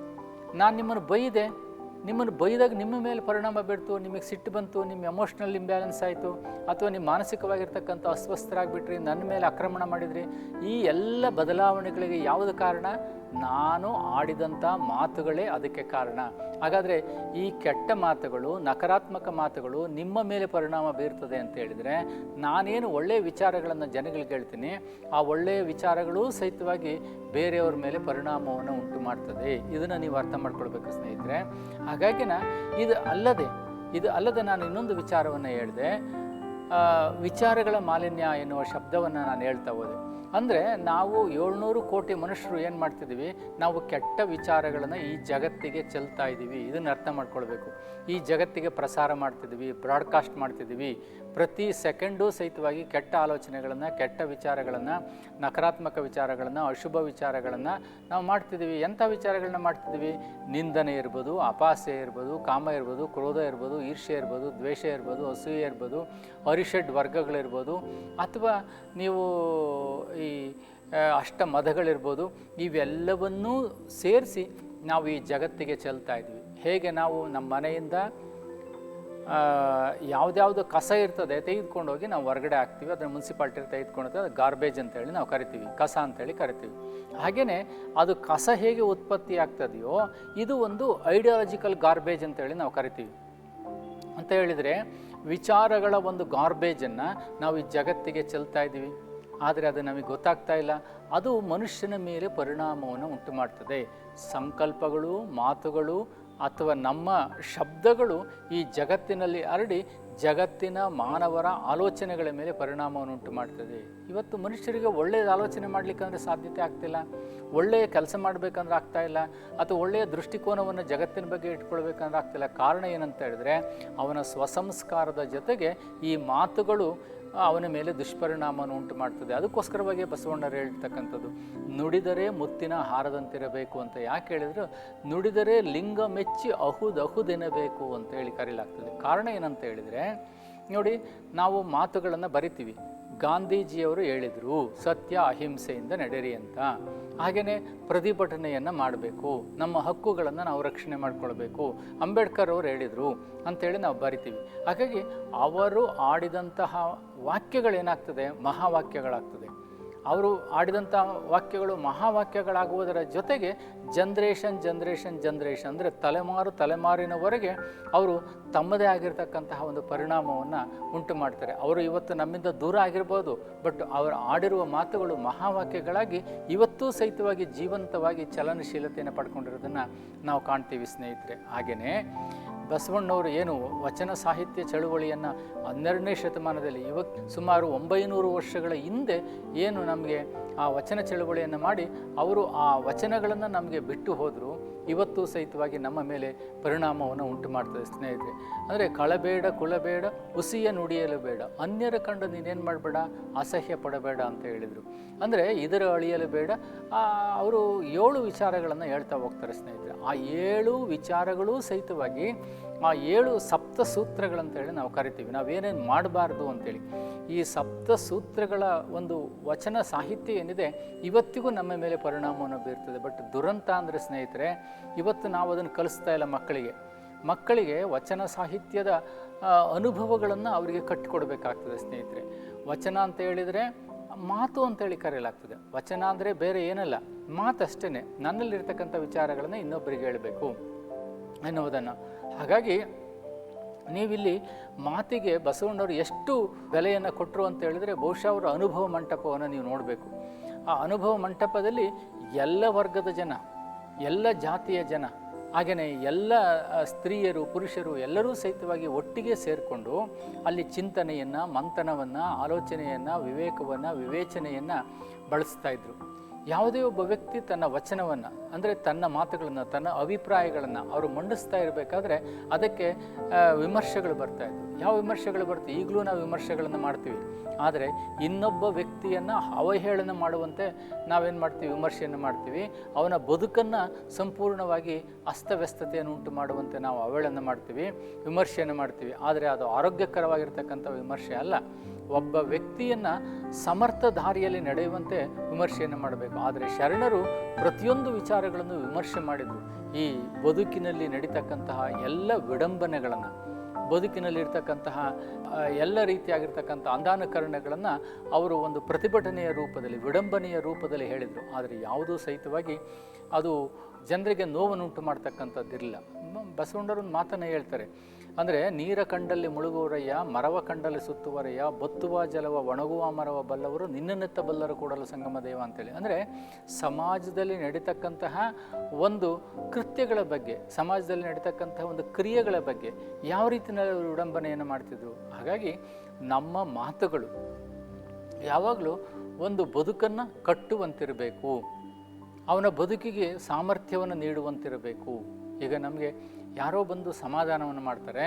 ನಾನು ನಿಮ್ಮನ್ನು ಬೈದೆ. ನಿಮ್ಮನ್ನು ಬೈದಾಗ ನಿಮ್ಮ ಮೇಲೆ ಪರಿಣಾಮ ಬೀಳ್ತು, ನಿಮಗೆ ಸಿಟ್ಟು ಬಂತು, ನಿಮ್ಮ ಎಮೋಷ್ನಲ್ ಇಂಬ್ಯಾಲೆನ್ಸ್ ಆಯಿತು, ಅಥವಾ ನಿಮ್ಮ ಮಾನಸಿಕವಾಗಿರ್ತಕ್ಕಂಥ ಅಸ್ವಸ್ಥರಾಗಿಬಿಟ್ರಿ, ನನ್ನ ಮೇಲೆ ಆಕ್ರಮಣ ಮಾಡಿದ್ರಿ, ಈ ಎಲ್ಲ ಬದಲಾವಣೆಗಳಿಗೆ ಯಾವುದು ಕಾರಣ? ನಾನು ಆಡಿದಂಥ ಮಾತುಗಳೇ ಅದಕ್ಕೆ ಕಾರಣ. ಹಾಗಾದರೆ ಈ ಕೆಟ್ಟ ಮಾತುಗಳು, ನಕಾರಾತ್ಮಕ ಮಾತುಗಳು ನಿಮ್ಮ ಮೇಲೆ ಪರಿಣಾಮ ಬೀರ್ತದೆ ಅಂತ ಹೇಳಿದರೆ ನಾನೇನು ಒಳ್ಳೆಯ ವಿಚಾರಗಳನ್ನು ಜನಗಳಿಗೆ ಹೇಳ್ತೀನಿ, ಆ ಒಳ್ಳೆಯ ವಿಚಾರಗಳೂ ಸಹಿತವಾಗಿ ಬೇರೆಯವ್ರ ಮೇಲೆ ಪರಿಣಾಮವನ್ನು ಉಂಟು ಮಾಡ್ತದೆ. ಇದನ್ನು ನೀವು ಅರ್ಥ ಮಾಡ್ಕೊಳ್ಬೇಕು ಸ್ನೇಹಿತರೆ. ಹಾಗಾಗಿನ ಇದು ಅಲ್ಲದೆ ಇದು ಅಲ್ಲದೆ ನಾನು ಇನ್ನೊಂದು ವಿಚಾರವನ್ನು ಹೇಳಿದೆ. ವಿಚಾರಗಳ ಮಾಲಿನ್ಯ ಎನ್ನುವ ಶಬ್ದವನ್ನು ನಾನು ಹೇಳ್ತಾ ಹೋದೆ. ಅಂದರೆ ನಾವು ಏಳ್ನೂರು ಕೋಟಿ ಮನುಷ್ಯರು ಏನು ಮಾಡ್ತಿದ್ದೀವಿ ನಾವು ಕೆಟ್ಟ ವಿಚಾರಗಳನ್ನು ಈ ಜಗತ್ತಿಗೆ ಚೆಲ್ತಾ ಇದ್ದೀವಿ ಇದನ್ನು ಅರ್ಥ ಮಾಡ್ಕೊಳ್ಬೇಕು. ಈ ಜಗತ್ತಿಗೆ ಪ್ರಸಾರ ಮಾಡ್ತಿದ್ದೀವಿ ಬ್ರಾಡ್ಕಾಸ್ಟ್ ಮಾಡ್ತಿದ್ದೀವಿ ಪ್ರತಿ ಸೆಕೆಂಡು ಸಹಿತವಾಗಿ ಕೆಟ್ಟ ಆಲೋಚನೆಗಳನ್ನು, ಕೆಟ್ಟ ವಿಚಾರಗಳನ್ನು, ನಕಾರಾತ್ಮಕ ವಿಚಾರಗಳನ್ನು, ಅಶುಭ ವಿಚಾರಗಳನ್ನು ನಾವು ಮಾಡ್ತಿದ್ದೀವಿ. ಎಂಥ ವಿಚಾರಗಳನ್ನ ಮಾಡ್ತಿದ್ದೀವಿ? ನಿಂದನೆ ಇರ್ಬೋದು ಅಪಾಸ್ಯ ಇರ್ಬೋದು, ಕಾಮ ಇರ್ಬೋದು, ಕ್ರೋಧ ಇರ್ಬೋದು, ಈರ್ಷ್ಯ ಇರ್ಬೋದು, ದ್ವೇಷ ಇರ್ಬೋದು, ಅಸೂಯೆ ಇರ್ಬೋದು, ಅರಿಷಡ್ ವರ್ಗಗಳಿರ್ಬೋದು, ಅಥವಾ ನೀವು ಈ ಅಷ್ಟ ಮದಗಳಿರ್ಬೋದು, ಇವೆಲ್ಲವನ್ನೂ ಸೇರಿಸಿ ನಾವು ಈ ಜಗತ್ತಿಗೆ ಚೆಲ್ತಾ ಇದ್ವಿ. ಹೇಗೆ ನಾವು ನಮ್ಮ ಮನೆಯಿಂದ ಯಾವ್ದ್ಯಾವ್ದು ಕಸ ಇರ್ತದೆ ತೆಗೆದುಕೊಂಡು ಹೋಗಿ ನಾವು ಹೊರಗಡೆ ಹಾಕ್ತೀವಿ. ಅದನ್ನು ಮುನ್ಸಿಪಾಲ್ಟಿ ತೆಗೆದುಕೊಂಡು ಅದು ಗಾರ್ಬೇಜ್ ಅಂತೇಳಿ ನಾವು ಕರಿತೀವಿ. ಕಸ ಅಂತೇಳಿ ಕರಿತೀವಿ. ಹಾಗೆಯೇ ಅದು ಕಸ ಹೇಗೆ ಉತ್ಪತ್ತಿ ಆಗ್ತದೆಯೋ ಇದು ಒಂದು ಐಡಿಯಾಲಜಿಕಲ್ ಗಾರ್ಬೇಜ್ ಅಂತೇಳಿ ನಾವು ಕರಿತೀವಿ. ಅಂತ ಹೇಳಿದರೆ ವಿಚಾರಗಳ ಒಂದು ಗಾರ್ಬೇಜನ್ನು ನಾವು ಈ ಜಗತ್ತಿಗೆ ಚೆಲ್ತಾ ಇದ್ದೀವಿ. ಆದರೆ ಅದು ನಮಗೆ ಗೊತ್ತಾಗ್ತಾ ಇಲ್ಲ. ಅದು ಮನುಷ್ಯನ ಮೇಲೆ ಪರಿಣಾಮವನ್ನು ಉಂಟು ಮಾಡ್ತದೆ ಸಂಕಲ್ಪಗಳು, ಮಾತುಗಳು ಅಥವಾ ನಮ್ಮ ಶಬ್ದಗಳು ಈ ಜಗತ್ತಿನಲ್ಲಿ ಹರಡಿ ಜಗತ್ತಿನ ಮಾನವರ ಆಲೋಚನೆಗಳ ಮೇಲೆ ಪರಿಣಾಮವನ್ನು ಉಂಟು ಮಾಡ್ತದೆ. ಇವತ್ತು ಮನುಷ್ಯರಿಗೆ ಒಳ್ಳೆಯ ಆಲೋಚನೆ ಮಾಡಲಿಕ್ಕಂದ್ರೆ ಸಾಧ್ಯತೆ ಆಗ್ತಿಲ್ಲ. ಒಳ್ಳೆಯ ಕೆಲಸ ಮಾಡಬೇಕಂದ್ರೆ ಆಗ್ತಾ ಇಲ್ಲ. ಅಥವಾ ಒಳ್ಳೆಯ ದೃಷ್ಟಿಕೋನವನ್ನು ಜಗತ್ತಿನ ಬಗ್ಗೆ ಇಟ್ಕೊಳ್ಬೇಕಂದ್ರೆ ಆಗ್ತಿಲ್ಲ. ಕಾರಣ ಏನಂತ ಹೇಳಿದ್ರೆ ಅವನ ಸ್ವಸಂಸ್ಕಾರದ ಜೊತೆಗೆ ಈ ಮಾತುಗಳು ಅವನ ಮೇಲೆ ದುಷ್ಪರಿಣಾಮವನ್ನು ಉಂಟು ಮಾಡ್ತದೆ ಅದಕ್ಕೋಸ್ಕರವಾಗಿ ಬಸವಣ್ಣರು ಹೇಳ್ತಕ್ಕಂಥದ್ದು, ನುಡಿದರೆ ಮುತ್ತಿನ ಹಾರದಂತಿರಬೇಕು ಅಂತ ಯಾಕೆ ಹೇಳಿದ್ರು, ನುಡಿದರೆ ಲಿಂಗ ಮೆಚ್ಚಿ ಅಹುದಹುದೆನಬೇಕು ಅಂತ ಹೇಳಿ ಕರೀಲಾಗ್ತದೆ. ಕಾರಣ ಏನಂತ ಹೇಳಿದರೆ, ನೋಡಿ, ನಾವು ಮಾತುಗಳನ್ನು ಬರಿತೀವಿ. ಗಾಂಧೀಜಿಯವರು ಹೇಳಿದರು, ಸತ್ಯ ಅಹಿಂಸೆಯಿಂದ ನಡೆರಿ ಅಂತ. ಹಾಗೆಯೇ ಪ್ರತಿಭಟನೆಯನ್ನು ಮಾಡಬೇಕು, ನಮ್ಮ ಹಕ್ಕುಗಳನ್ನು ನಾವು ರಕ್ಷಣೆ ಮಾಡಿಕೊಳ್ಬೇಕು. ಅಂಬೇಡ್ಕರ್ ಅವರು ಹೇಳಿದರು ಅಂಥೇಳಿ ನಾವು ಬರಿತೀವಿ. ಹಾಗಾಗಿ ಅವರು ಆಡಿದಂತಹ ವಾಕ್ಯಗಳೇನಾಗ್ತದೆ? ಮಹಾವಾಕ್ಯಗಳಾಗ್ತದೆ. ಅವರು ಆಡಿದಂಥ ವಾಕ್ಯಗಳು ಮಹಾವಾಕ್ಯಗಳಾಗುವುದರ ಜೊತೆಗೆ ಜನ್ರೇಷನ್ ಜನ್ರೇಷನ್ ಜನ್ರೇಷನ್ ಅಂದರೆ ತಲೆಮಾರು, ತಲೆಮಾರಿನವರೆಗೆ ಅವರು ತಮ್ಮದೇ ಆಗಿರ್ತಕ್ಕಂತಹ ಒಂದು ಪರಿಣಾಮವನ್ನು ಉಂಟು ಮಾಡ್ತಾರೆ. ಅವರು ಇವತ್ತು ನಮ್ಮಿಂದ ದೂರ ಆಗಿರ್ಬೋದು, ಬಟ್ ಅವರು ಆಡಿರುವ ಮಾತುಗಳು ಮಹಾವಾಕ್ಯಗಳಾಗಿ ಇವತ್ತೂ ಸಹಿತವಾಗಿ ಜೀವಂತವಾಗಿ ಚಲನಶೀಲತೆಯನ್ನು ಪಡ್ಕೊಂಡಿರೋದನ್ನು ನಾವು ಕಾಣ್ತೀವಿ ಸ್ನೇಹಿತರೆ. ಹಾಗೆಯೇ ಬಸವಣ್ಣವರು ಏನು ವಚನ ಸಾಹಿತ್ಯ ಚಳುವಳಿಯನ್ನು ಹನ್ನೆರಡನೇ ಶತಮಾನದಲ್ಲಿ ಇವತ್ತು ಸುಮಾರು ಒಂಬೈನೂರು ವರ್ಷಗಳ ಹಿಂದೆ ಏನು ನಮಗೆ ಆ ವಚನ ಚಳುವಳಿಯನ್ನು ಮಾಡಿ, ಅವರು ಆ ವಚನಗಳನ್ನು ನಮಗೆ ಬಿಟ್ಟು ಹೋದರು. ಇವತ್ತು ಸಹಿತವಾಗಿ ನಮ್ಮ ಮೇಲೆ ಪರಿಣಾಮವನ್ನು ಉಂಟು ಮಾಡ್ತದೆ ಸ್ನೇಹಿತರೆ. ಅಂದರೆ ಕಳಬೇಡ ಕುಲಬೇಡ ಹುಸಿಯ ನುಡಿಯಲು ಬೇಡ, ಅನ್ಯರ ಕಂಡು ನೀನೇನು ಮಾಡಬೇಡ, ಅಸಹ್ಯ ಪಡಬೇಡ ಅಂತ ಹೇಳಿದರು. ಅಂದರೆ ಇದರ ಅಳಿಯಲು ಬೇಡ. ಅವರು ಏಳು ವಿಚಾರಗಳನ್ನು ಹೇಳ್ತಾ ಹೋಗ್ತಾರೆ ಸ್ನೇಹಿತರೆ. ಆ ಏಳು ವಿಚಾರಗಳೂ ಸಹಿತವಾಗಿ ಆ ಏಳು ಸಪ್ತ ಸೂತ್ರಗಳಂತೇಳಿ ನಾವು ಕರಿತೀವಿ. ನಾವೇನೇನು ಮಾಡಬಾರ್ದು ಅಂತೇಳಿ. ಈ ಸಪ್ತ ಸೂತ್ರಗಳ ಒಂದು ವಚನ ಸಾಹಿತ್ಯ ಏನಿದೆ, ಇವತ್ತಿಗೂ ನಮ್ಮ ಮೇಲೆ ಪರಿಣಾಮವನ್ನು ಬೀರ್ತದೆ. ಬಟ್ ದುರಂತ ಅಂದರೆ ಸ್ನೇಹಿತರೆ ಇವತ್ತು ನಾವು ಅದನ್ನು ಕಲಿಸ್ತಾ ಇಲ್ಲ ಮಕ್ಕಳಿಗೆ. ಮಕ್ಕಳಿಗೆ ವಚನ ಸಾಹಿತ್ಯದ ಅನುಭವಗಳನ್ನು ಅವರಿಗೆ ಕಟ್ಟಿಕೊಡ್ಬೇಕಾಗ್ತದೆ ಸ್ನೇಹಿತರೆ. ವಚನ ಅಂತ ಹೇಳಿದರೆ ಮಾತು ಅಂತೇಳಿ ಕರೆಯಲಾಗ್ತದೆ. ವಚನ ಅಂದರೆ ಬೇರೆ ಏನಲ್ಲ ಮಾತಷ್ಟೇ ನನ್ನಲ್ಲಿರ್ತಕ್ಕಂಥ ವಿಚಾರಗಳನ್ನು ಇನ್ನೊಬ್ಬರಿಗೆ ಹೇಳಬೇಕು ಎನ್ನುವುದನ್ನು. ಹಾಗಾಗಿ ನೀವಿಲ್ಲಿ ಮಾತಿಗೆ ಬಸವಣ್ಣವರು ಎಷ್ಟು ಬೆಲೆಯನ್ನು ಕೊಟ್ಟರು ಅಂತ ಹೇಳಿದರೆ ಬಹುಶಃ ಅವರ ಅನುಭವ ಮಂಟಪವನ್ನು ನೀವು ನೋಡಬೇಕು. ಆ ಅನುಭವ ಮಂಟಪದಲ್ಲಿ ಎಲ್ಲ ವರ್ಗದ ಜನ ಎಲ್ಲ ಜಾತಿಯ ಜನ ಹಾಗೆಯೇ ಎಲ್ಲ ಸ್ತ್ರೀಯರು, ಪುರುಷರು ಎಲ್ಲರೂ ಸಹಿತವಾಗಿ ಒಟ್ಟಿಗೆ ಸೇರಿಕೊಂಡು ಅಲ್ಲಿ ಚಿಂತನೆಯನ್ನು, ಮಂಥನವನ್ನು, ಆಲೋಚನೆಯನ್ನು, ವಿವೇಕವನ್ನು, ವಿವೇಚನೆಯನ್ನು ಬಳಸ್ತಾ ಇದ್ರು. ಯಾವುದೇ ಒಬ್ಬ ವ್ಯಕ್ತಿ ತನ್ನ ವಚನವನ್ನು, ಅಂದರೆ ತನ್ನ ಮಾತುಗಳನ್ನು, ತನ್ನ ಅಭಿಪ್ರಾಯಗಳನ್ನು ಅವರು ಮಂಡಿಸ್ತಾ ಇರಬೇಕಾದ್ರೆ ಅದಕ್ಕೆ ವಿಮರ್ಶೆಗಳು ಬರ್ತಾ ಇದ್ವು. ಯಾವ ವಿಮರ್ಶೆಗಳು ಬರ್ತವೆ ಈಗಲೂ ನಾವು ವಿಮರ್ಶೆಗಳನ್ನು ಮಾಡ್ತೀವಿ. ಆದರೆ ಇನ್ನೊಬ್ಬ ವ್ಯಕ್ತಿಯನ್ನು ಅವಹೇಳನ ಮಾಡುವಂತೆ ನಾವೇನು ಮಾಡ್ತೀವಿ? ವಿಮರ್ಶೆಯನ್ನು ಮಾಡ್ತೀವಿ. ಅವನ ಬದುಕನ್ನು ಸಂಪೂರ್ಣವಾಗಿ ಅಸ್ತವ್ಯಸ್ತತೆಯನ್ನು ಉಂಟು ಮಾಡುವಂತೆ ನಾವು ಅವಹೇಳನ ಮಾಡ್ತೀವಿ, ವಿಮರ್ಶೆಯನ್ನು ಮಾಡ್ತೀವಿ. ಆದರೆ ಅದು ಆರೋಗ್ಯಕರವಾಗಿರ್ತಕ್ಕಂಥ ವಿಮರ್ಶೆ ಅಲ್ಲ. ಒಬ್ಬ ವ್ಯಕ್ತಿಯನ್ನು ಸಮರ್ಥ ದಾರಿಯಲ್ಲಿ ನಡೆಯುವಂತೆ ವಿಮರ್ಶೆಯನ್ನು ಮಾಡಬೇಕು. ಆದರೆ ಶರಣರು ಪ್ರತಿಯೊಂದು ವಿಚಾರಗಳನ್ನು ವಿಮರ್ಶೆ ಮಾಡಿದರು. ಈ ಬದುಕಿನಲ್ಲಿ ನಡೀತಕ್ಕಂತಹ ಎಲ್ಲ ವಿಡಂಬನೆಗಳನ್ನು, ಬದುಕಿನಲ್ಲಿರ್ತಕ್ಕಂತಹ ಎಲ್ಲ ರೀತಿಯಾಗಿರ್ತಕ್ಕಂಥ ಅಂಧಾನುಕರಣಗಳನ್ನು ಅವರು ಒಂದು ಪ್ರತಿಭಟನೆಯ ರೂಪದಲ್ಲಿ, ವಿಡಂಬನೆಯ ರೂಪದಲ್ಲಿ ಹೇಳಿದರು. ಆದರೆ ಯಾವುದೂ ಸಹಿತವಾಗಿ ಅದು ಜನರಿಗೆ ನೋವನ್ನುಂಟು ಮಾಡ್ತಕ್ಕಂಥದ್ದಿರಲಿಲ್ಲ. ಬಸವಣ್ಣರೊಂದು ಒಂದು ಮಾತನ್ನು ಹೇಳ್ತಾರೆ. ಅಂದರೆ ನೀರ ಕಂಡಲ್ಲಿ ಮುಳುಗುವರಯ್ಯ, ಮರವ ಕಂಡಲ್ಲಿ ಸುತ್ತುವರಯ್ಯ, ಬತ್ತುವ, ಜಲವ, ಒಣಗುವ, ಮರವ ಬಲ್ಲವರು ನಿನ್ನನೆತ್ತ ಬಲ್ಲರು ಕೂಡಲು ಸಂಗಮ ದೇವ ಅಂತೇಳಿ. ಅಂದರೆ ಸಮಾಜದಲ್ಲಿ ನಡೀತಕ್ಕಂತಹ ಒಂದು ಕೃತ್ಯಗಳ ಬಗ್ಗೆ, ಸಮಾಜದಲ್ಲಿ ನಡೀತಕ್ಕಂತಹ ಒಂದು ಕ್ರಿಯೆಗಳ ಬಗ್ಗೆ ಯಾವ ರೀತಿಯಲ್ಲಿ ಅವರು ವಿಡಂಬನೆಯನ್ನು ಮಾಡ್ತಿದ್ರು? ಹಾಗಾಗಿ ನಮ್ಮ ಮಾತುಗಳು ಯಾವಾಗಲೂ ಒಂದು ಬದುಕನ್ನು ಕಟ್ಟುವಂತಿರಬೇಕು. ಅವನ ಬದುಕಿಗೆ ಸಾಮರ್ಥ್ಯವನ್ನು ನೀಡುವಂತಿರಬೇಕು. ಈಗ ನಮಗೆ ಯಾರೋ ಬಂದು ಸಮಾಧಾನವನ್ನು ಮಾಡ್ತಾರೆ,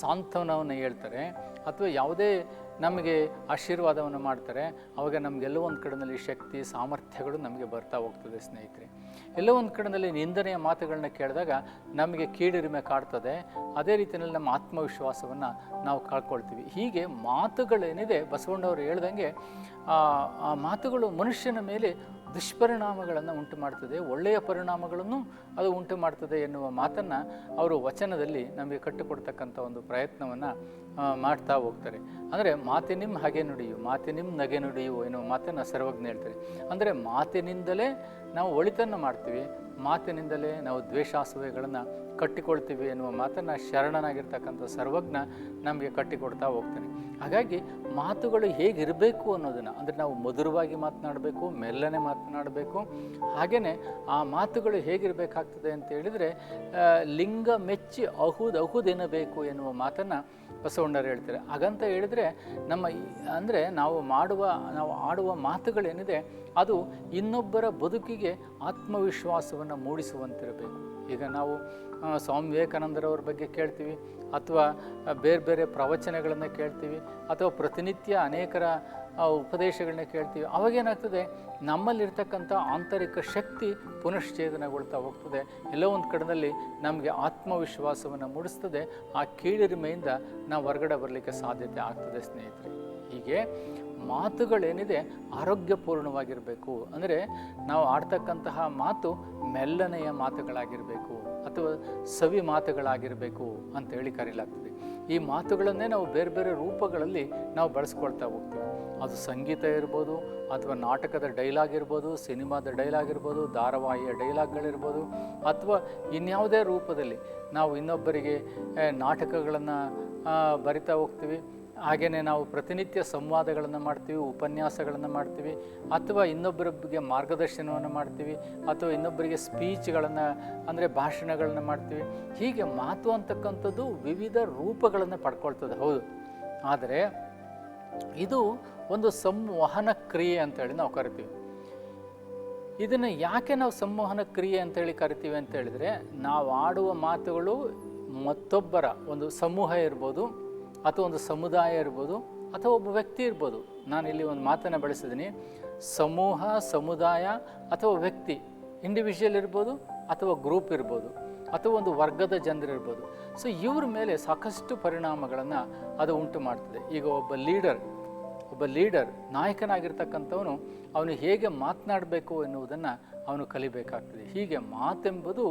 ಸಾಂತ್ವನವನ್ನು ಹೇಳ್ತಾರೆ, ಅಥವಾ ಯಾವುದೇ ನಮಗೆ ಆಶೀರ್ವಾದವನ್ನು ಮಾಡ್ತಾರೆ ಅವಾಗ ನಮಗೆಲ್ಲೋ ಒಂದು ಕಡೆಯಲ್ಲಿ ಶಕ್ತಿ, ಸಾಮರ್ಥ್ಯಗಳು ನಮಗೆ ಬರ್ತಾ ಹೋಗ್ತದೆ ಸ್ನೇಹಿತರೆ. ಎಲ್ಲೋ ಒಂದು ಕಡೆಯಲ್ಲಿ ನಿಂದನೆಯ ಮಾತುಗಳನ್ನ ಕೇಳಿದಾಗ ನಮಗೆ ಕೀಡಿರಿಮೆ ಕಾಡ್ತದೆ, ಅದೇ ರೀತಿಯಲ್ಲಿ ನಮ್ಮ ಆತ್ಮವಿಶ್ವಾಸವನ್ನು ನಾವು ಕಳ್ಕೊಳ್ತೀವಿ. ಹೀಗೆ ಮಾತುಗಳೇನಿದೆ, ಬಸವಣ್ಣವರು ಹೇಳ್ದಂಗೆ, ಆ ಆ ಮಾತುಗಳು ಮನುಷ್ಯನ ಮೇಲೆ ದುಷ್ಪರಿಣಾಮಗಳನ್ನು ಉಂಟು ಮಾಡ್ತದೆ, ಒಳ್ಳೆಯ ಪರಿಣಾಮಗಳನ್ನು ಅದು ಉಂಟು ಮಾಡ್ತದೆ ಎನ್ನುವ ಮಾತನ್ನು ಅವರು ವಚನದಲ್ಲಿ ನಮಗೆ ಕಟ್ಟಿಕೊಡ್ತಕ್ಕಂಥ ಒಂದು ಪ್ರಯತ್ನವನ್ನು ಮಾಡ್ತಾ ಹೋಗ್ತಾರೆ. ಅಂದರೆ ಮಾತಿನಿಮ್ ಹಾಗೆ ನುಡಿಯು, ಮಾತಿನಿಮ್ ನಗೆ ನುಡಿಯು ಎನ್ನುವ ಮಾತನ್ನು ಸರ್ವಜ್ಞ ಹೇಳ್ತಾರೆ. ಅಂದರೆ ಮಾತಿನಿಂದಲೇ ನಾವು ಒಳಿತನ್ನು ಮಾಡ್ತೀವಿ ಮಾತಿನಿಂದಲೇ ನಾವು ದ್ವೇಷಾಸೂಯೆಗಳನ್ನು ಕಟ್ಟಿಕೊಳ್ತೀವಿ ಎನ್ನುವ ಮಾತನ್ನು ಶರಣನಾಗಿರ್ತಕ್ಕಂಥ ಸರ್ವಜ್ಞ ನಮಗೆ ಕಟ್ಟಿಕೊಡ್ತಾ ಹೋಗ್ತಾನೆ. ಹಾಗಾಗಿ ಮಾತುಗಳು ಹೇಗಿರಬೇಕು ಅನ್ನೋದನ್ನು, ಅಂದರೆ ನಾವು ಮಧುರವಾಗಿ ಮಾತನಾಡಬೇಕು, ಮೆಲ್ಲನೆ ಮಾತನಾಡಬೇಕು ಹಾಗೆಯೇ ಆ ಮಾತುಗಳು ಹೇಗಿರಬೇಕಾಗ್ತದೆ ಅಂತ ಹೇಳಿದರೆ ಲಿಂಗ ಮೆಚ್ಚಿ ಅಹುದ್ ಅಹುದೆನ್ನಬೇಕು ಎನ್ನುವ ಮಾತನ್ನು ಬಸವಣ್ಣರು ಹೇಳ್ತಾರೆ. ಹಾಗಂತ ಹೇಳಿದ್ರೆ ನಮ್ಮ ಅಂದರೆ ನಾವು ಮಾಡುವ, ನಾವು ಆಡುವ ಮಾತುಗಳೇನಿದೆ ಅದು ಇನ್ನೊಬ್ಬರ ಬದುಕಿಗೆ ಆತ್ಮವಿಶ್ವಾಸವನ್ನು ಮೂಡಿಸುವಂತಿರಬೇಕು. ಈಗ ನಾವು ಸ್ವಾಮಿ ವಿವೇಕಾನಂದರವ್ರ ಬಗ್ಗೆ ಕೇಳ್ತೀವಿ, ಅಥವಾ ಬೇರೆ ಬೇರೆ ಪ್ರವಚನಗಳನ್ನು ಕೇಳ್ತೀವಿ, ಅಥವಾ ಪ್ರತಿನಿತ್ಯ ಅನೇಕರ ಆ, ಉಪದೇಶಗಳನ್ನ ಕೇಳ್ತೀವಿ. ಅವಾಗೇನಾಗ್ತದೆ? ನಮ್ಮಲ್ಲಿರ್ತಕ್ಕಂಥ ಆಂತರಿಕ ಶಕ್ತಿ ಪುನಶ್ಚೇತನಗೊಳ್ತಾ ಹೋಗ್ತದೆ. ಎಲ್ಲೋ ಒಂದು ಕಡೆಯಲ್ಲಿ ನಮಗೆ ಆತ್ಮವಿಶ್ವಾಸವನ್ನು ಮೂಡಿಸ್ತದೆ. ಆ ಕೀಳಿರಿಮೆಯಿಂದ ನಾವು ಹೊರಗಡೆ ಬರಲಿಕ್ಕೆ ಸಾಧ್ಯತೆ ಆಗ್ತದೆ ಸ್ನೇಹಿತರೆ. ಹೀಗೆ ಮಾತುಗಳೇನಿದೆ ಆರೋಗ್ಯಪೂರ್ಣವಾಗಿರಬೇಕು. ಅಂದರೆ ನಾವು ಆಡ್ತಕ್ಕಂತಹ ಮಾತು ಮೆಲ್ಲನೆಯ ಮಾತುಗಳಾಗಿರಬೇಕು ಅಥವಾ ಸವಿ ಮಾತುಗಳಾಗಿರಬೇಕು ಅಂತೇಳಿ ಕರೀಲಾಗ್ತದೆ. ಈ ಮಾತುಗಳನ್ನೇ ನಾವು ಬೇರೆ ಬೇರೆ ರೂಪಗಳಲ್ಲಿ ನಾವು ಬಳಸ್ಕೊಳ್ತಾ ಹೋಗ್ತೀವಿ. ಅದು ಸಂಗೀತ ಇರ್ಬೋದು ಅಥವಾ ನಾಟಕದ ಡೈಲಾಗ್ ಇರ್ಬೋದು, ಸಿನಿಮಾದ ಡೈಲಾಗ್ ಇರ್ಬೋದು, ಧಾರಾವಾಹಿಯ ಡೈಲಾಗ್ಗಳಿರ್ಬೋದು ಅಥವಾ ಇನ್ಯಾವುದೇ ರೂಪದಲ್ಲಿ ನಾವು ಇನ್ನೊಬ್ಬರಿಗೆ ನಾಟಕಗಳನ್ನು ಬರಿತಾ ಹೋಗ್ತೀವಿ. ಹಾಗೆಯೇ ನಾವು ಪ್ರತಿನಿತ್ಯ ಸಂವಾದಗಳನ್ನು ಮಾಡ್ತೀವಿ, ಉಪನ್ಯಾಸಗಳನ್ನು ಮಾಡ್ತೀವಿ, ಅಥವಾ ಇನ್ನೊಬ್ಬರಿಗೆ ಮಾರ್ಗದರ್ಶನವನ್ನು ಮಾಡ್ತೀವಿ, ಅಥವಾ ಇನ್ನೊಬ್ಬರಿಗೆ ಸ್ಪೀಚ್ಗಳನ್ನು ಅಂದರೆ ಭಾಷಣಗಳನ್ನು ಮಾಡ್ತೀವಿ. ಹೀಗೆ ಮಾತು ಅಂತಕ್ಕಂಥದ್ದು ವಿವಿಧ ರೂಪಗಳನ್ನು ಪಡ್ಕೊಳ್ತದೆ. ಹೌದು. ಆದರೆ ಇದು ಒಂದು ಸಂವಹನ ಕ್ರಿಯೆ ಅಂತೇಳಿ ನಾವು ಕರಿತೀವಿ. ಇದನ್ನು ಯಾಕೆ ನಾವು ಸಂವಹನ ಕ್ರಿಯೆ ಅಂತೇಳಿ ಕರಿತೀವಿ ಅಂತ ಹೇಳಿದ್ರೆ, ನಾವು ಆಡುವ ಮಾತುಗಳು ಮತ್ತೊಬ್ಬರ, ಒಂದು ಸಮೂಹ ಇರ್ಬೋದು, ಅಥವಾ ಒಂದು ಸಮುದಾಯ ಇರ್ಬೋದು, ಅಥವಾ ಒಬ್ಬ ವ್ಯಕ್ತಿ ಇರ್ಬೋದು. ನಾನು ಇಲ್ಲಿ ಒಂದು ಮಾತನ್ನು ಬಳಸಿದ್ದೀನಿ ಸಮೂಹ, ಸಮುದಾಯ ಅಥವಾ ವ್ಯಕ್ತಿ ಇಂಡಿವಿಜುವಲ್ ಇರ್ಬೋದು ಅಥವಾ ಗ್ರೂಪ್ ಇರ್ಬೋದು. ಅಥವಾ ಒಂದು ವರ್ಗದ ಜನರಿರ್ಬೋದು. ಸೊ ಇವ್ರ ಮೇಲೆ ಸಾಕಷ್ಟು ಪರಿಣಾಮಗಳನ್ನು ಅದು ಉಂಟು ಮಾಡ್ತದೆ. ಈಗ ಒಬ್ಬ ಲೀಡರ್ ಒಬ್ಬ ಲೀಡರ್ ನಾಯಕನಾಗಿರ್ತಕ್ಕಂಥವನು ಅವನು ಹೇಗೆ ಮಾತನಾಡಬೇಕು ಎನ್ನುವುದನ್ನು ಅವನು ಕಲಿಬೇಕಾಗ್ತದೆ. ಹೀಗೆ ಮಾತೆಂಬುದು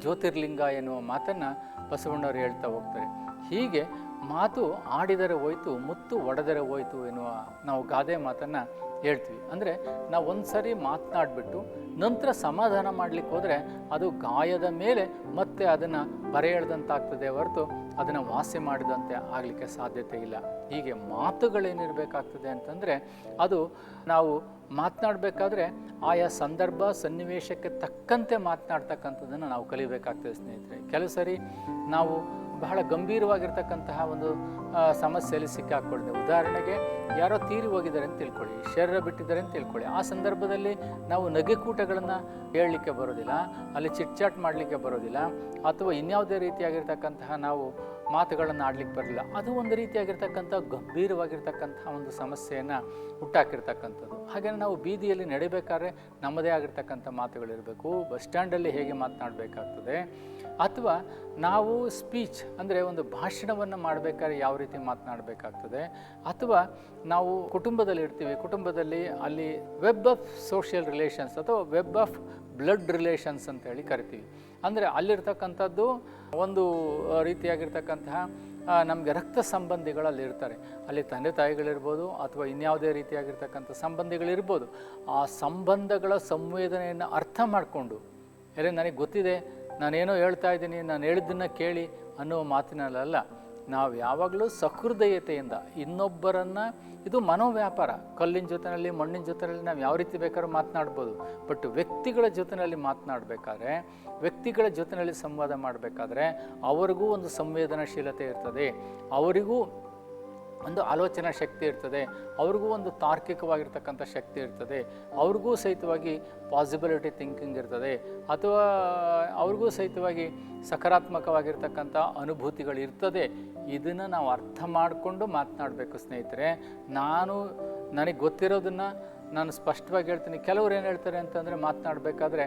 ಜ್ಯೋತಿರ್ಲಿಂಗ ಎನ್ನುವ ಮಾತನ್ನು ಬಸವಣ್ಣವರು ಹೇಳ್ತಾ ಹೋಗ್ತಾರೆ. ಹೀಗೆ ಮಾತು ಆಡಿದರೆ ಹೋಯ್ತು, ಮುತ್ತು ಒಡೆದರೆ ಹೋಯ್ತು ಎನ್ನುವ ನಾವು ಗಾದೆ ಮಾತನ್ನು ಹೇಳ್ತೀವಿ. ಅಂದರೆ ನಾವು ಒಂದು ಸರಿ ಮಾತನಾಡಿಬಿಟ್ಟು ನಂತರ ಸಮಾಧಾನ ಮಾಡಲಿಕ್ಕೆ ಹೋದರೆ ಅದು ಗಾಯದ ಮೇಲೆ ಮತ್ತೆ ಅದನ್ನು ಬರೆ ಎಳ್ದಂತಾಗ್ತದೆ ಹೊರತು ಅದನ್ನು ವಾಸಿ ಮಾಡಿದಂತೆ ಆಗಲಿಕ್ಕೆ ಸಾಧ್ಯತೆ ಇಲ್ಲ. ಹೀಗೆ ಮಾತುಗಳೇನಿರಬೇಕಾಗ್ತದೆ ಅಂತಂದರೆ ಅದು ನಾವು ಮಾತನಾಡಬೇಕಾದ್ರೆ ಆಯಾ ಸಂದರ್ಭ, ಸನ್ನಿವೇಶಕ್ಕೆ ತಕ್ಕಂತೆ ಮಾತನಾಡ್ತಕ್ಕಂಥದ್ದನ್ನು ನಾವು ಕಲಿಬೇಕಾಗ್ತದೆ ಸ್ನೇಹಿತರೆ. ಕೆಲವು ಸರಿ ನಾವು ಬಹಳ ಗಂಭೀರವಾಗಿರ್ತಕ್ಕಂತಹ ಒಂದು ಸಮಸ್ಯೆಯಲ್ಲಿ ಸಿಕ್ಕಾಕ್ಕೊಳ್ತೇವೆ ಉದಾಹರಣೆಗೆ, ಯಾರೋ ತೀರಿ ಹೋಗಿದ್ದಾರೆ ಅಂತ ತಿಳ್ಕೊಳ್ಳಿ, ಶರೀರ ಬಿಟ್ಟಿದ್ದಾರೆ ಅಂತ ತಿಳ್ಕೊಳ್ಳಿ. ಆ ಸಂದರ್ಭದಲ್ಲಿ ನಾವು ನಗೆಕೂಟಗಳನ್ನು ಹೇಳಲಿಕ್ಕೆ ಬರೋದಿಲ್ಲ, ಅಲ್ಲಿ ಚಿಟ್ಚಾಟ್ ಮಾಡಲಿಕ್ಕೆ ಬರೋದಿಲ್ಲ, ಅಥವಾ ಇನ್ಯಾವುದೇ ರೀತಿಯಾಗಿರ್ತಕ್ಕಂತಹ ನಾವು ಮಾತುಗಳನ್ನು ಆಡ್ಲಿಕ್ಕೆ ಬರಲಿಲ್ಲ. ಅದು ಒಂದು ರೀತಿಯಾಗಿರ್ತಕ್ಕಂಥ, ಗಂಭೀರವಾಗಿರ್ತಕ್ಕಂಥ ಒಂದು ಸಮಸ್ಯೆಯನ್ನು ಹುಟ್ಟಾಕಿರ್ತಕ್ಕಂಥದ್ದು. ಹಾಗೆಯೇ ನಾವು ಬೀದಿಯಲ್ಲಿ ನಡಿಬೇಕಾದ್ರೆ ನಮ್ಮದೇ ಆಗಿರ್ತಕ್ಕಂಥ ಮಾತುಗಳಿರಬೇಕು, ಬಸ್ ಸ್ಟ್ಯಾಂಡಲ್ಲಿ ಹೇಗೆ ಮಾತನಾಡಬೇಕಾಗ್ತದೆ, ಅಥವಾ ನಾವು ಸ್ಪೀಚ್ ಅಂದರೆ ಒಂದು ಭಾಷಣವನ್ನು ಮಾಡಬೇಕಾದ್ರೆ ಯಾವ ರೀತಿ ಮಾತನಾಡಬೇಕಾಗ್ತದೆ, ಅಥವಾ ನಾವು ಕುಟುಂಬದಲ್ಲಿ ಇರ್ತೀವಿ, ಕುಟುಂಬದಲ್ಲಿ ಅಲ್ಲಿ ವೆಬ್ ಆಫ್ ಸೋಷಿಯಲ್ ರಿಲೇಷನ್ಸ್ ಅಥವಾ ವೆಬ್ ಆಫ್ ಬ್ಲಡ್ ರಿಲೇಷನ್ಸ್ ಅಂತ ಹೇಳಿ ಕರಿತೀವಿ. ಅಂದರೆ ಅಲ್ಲಿರ್ತಕ್ಕಂಥದ್ದು ಒಂದು ರೀತಿಯಾಗಿರ್ತಕ್ಕಂತಹ ನಮಗೆ ರಕ್ತ ಸಂಬಂಧಿಗಳು ಅಲ್ಲಿ ತಂದೆ ತಾಯಿಗಳಿರ್ಬೋದು ಅಥವಾ ಇನ್ಯಾವುದೇ ರೀತಿಯಾಗಿರ್ತಕ್ಕಂಥ ಸಂಬಂಧಿಗಳಿರ್ಬೋದು. ಆ ಸಂಬಂಧಗಳ ಸಂವೇದನೆಯನ್ನು ಅರ್ಥ ಮಾಡಿಕೊಂಡು ಯಾರೇ ನನಗೆ ಗೊತ್ತಿದೆ, ನಾನೇನೋ ಹೇಳ್ತಾ ಇದ್ದೀನಿ, ನಾನು ಹೇಳಿದ್ದನ್ನು ಕೇಳಿ ಅನ್ನುವ ಮಾತಿನಲ್ಲ ನಾವು ಯಾವಾಗಲೂ ಸಹೃದಯತೆಯಿಂದ ಇನ್ನೊಬ್ಬರನ್ನು, ಇದು ಮನೋವ್ಯಾಪಾರ. ಕಲ್ಲಿನ ಜೊತೆಯಲ್ಲಿ, ಮಣ್ಣಿನ ಜೊತೆಯಲ್ಲಿ ನಾವು ಯಾವ ರೀತಿ ಬೇಕಾದ್ರೂ ಮಾತನಾಡ್ಬೋದು. ಬಟ್ ವ್ಯಕ್ತಿಗಳ ಜೊತೆಯಲ್ಲಿ ಮಾತನಾಡಬೇಕಾದ್ರೆ, ವ್ಯಕ್ತಿಗಳ ಜೊತೆಯಲ್ಲಿ ಸಂವಾದ ಮಾಡಬೇಕಾದ್ರೆ, ಅವರಿಗೂ ಒಂದು ಸಂವೇದನಾಶೀಲತೆ ಇರ್ತದೆ. ಅವರಿಗೂ ಒಂದು ಆಲೋಚನಾ ಶಕ್ತಿ ಇರ್ತದೆ, ಅವ್ರಿಗೂ ಒಂದು ತಾರ್ಕಿಕವಾಗಿರ್ತಕ್ಕಂಥ ಶಕ್ತಿ ಇರ್ತದೆ, ಅವ್ರಿಗೂ ಸಹಿತವಾಗಿ ಪಾಸಿಬಿಲಿಟಿ ಥಿಂಕಿಂಗ್ ಇರ್ತದೆ, ಅಥವಾ ಅವ್ರಿಗೂ ಸಹಿತವಾಗಿ ಸಕಾರಾತ್ಮಕವಾಗಿರ್ತಕ್ಕಂಥ ಅನುಭೂತಿಗಳು ಇರ್ತದೆ, ಇದನ್ನು ನಾವು ಅರ್ಥ ಮಾಡಿಕೊಂಡು ಮಾತನಾಡಬೇಕು ಸ್ನೇಹಿತರೆ. ನಾನು ನನಗೆ ಗೊತ್ತಿರೋದನ್ನು ನಾನು ಸ್ಪಷ್ಟವಾಗಿ ಹೇಳ್ತೀನಿ. ಕೆಲವ್ರು ಏನು ಹೇಳ್ತಾರೆ ಅಂತಂದರೆ ಮಾತನಾಡಬೇಕಾದ್ರೆ,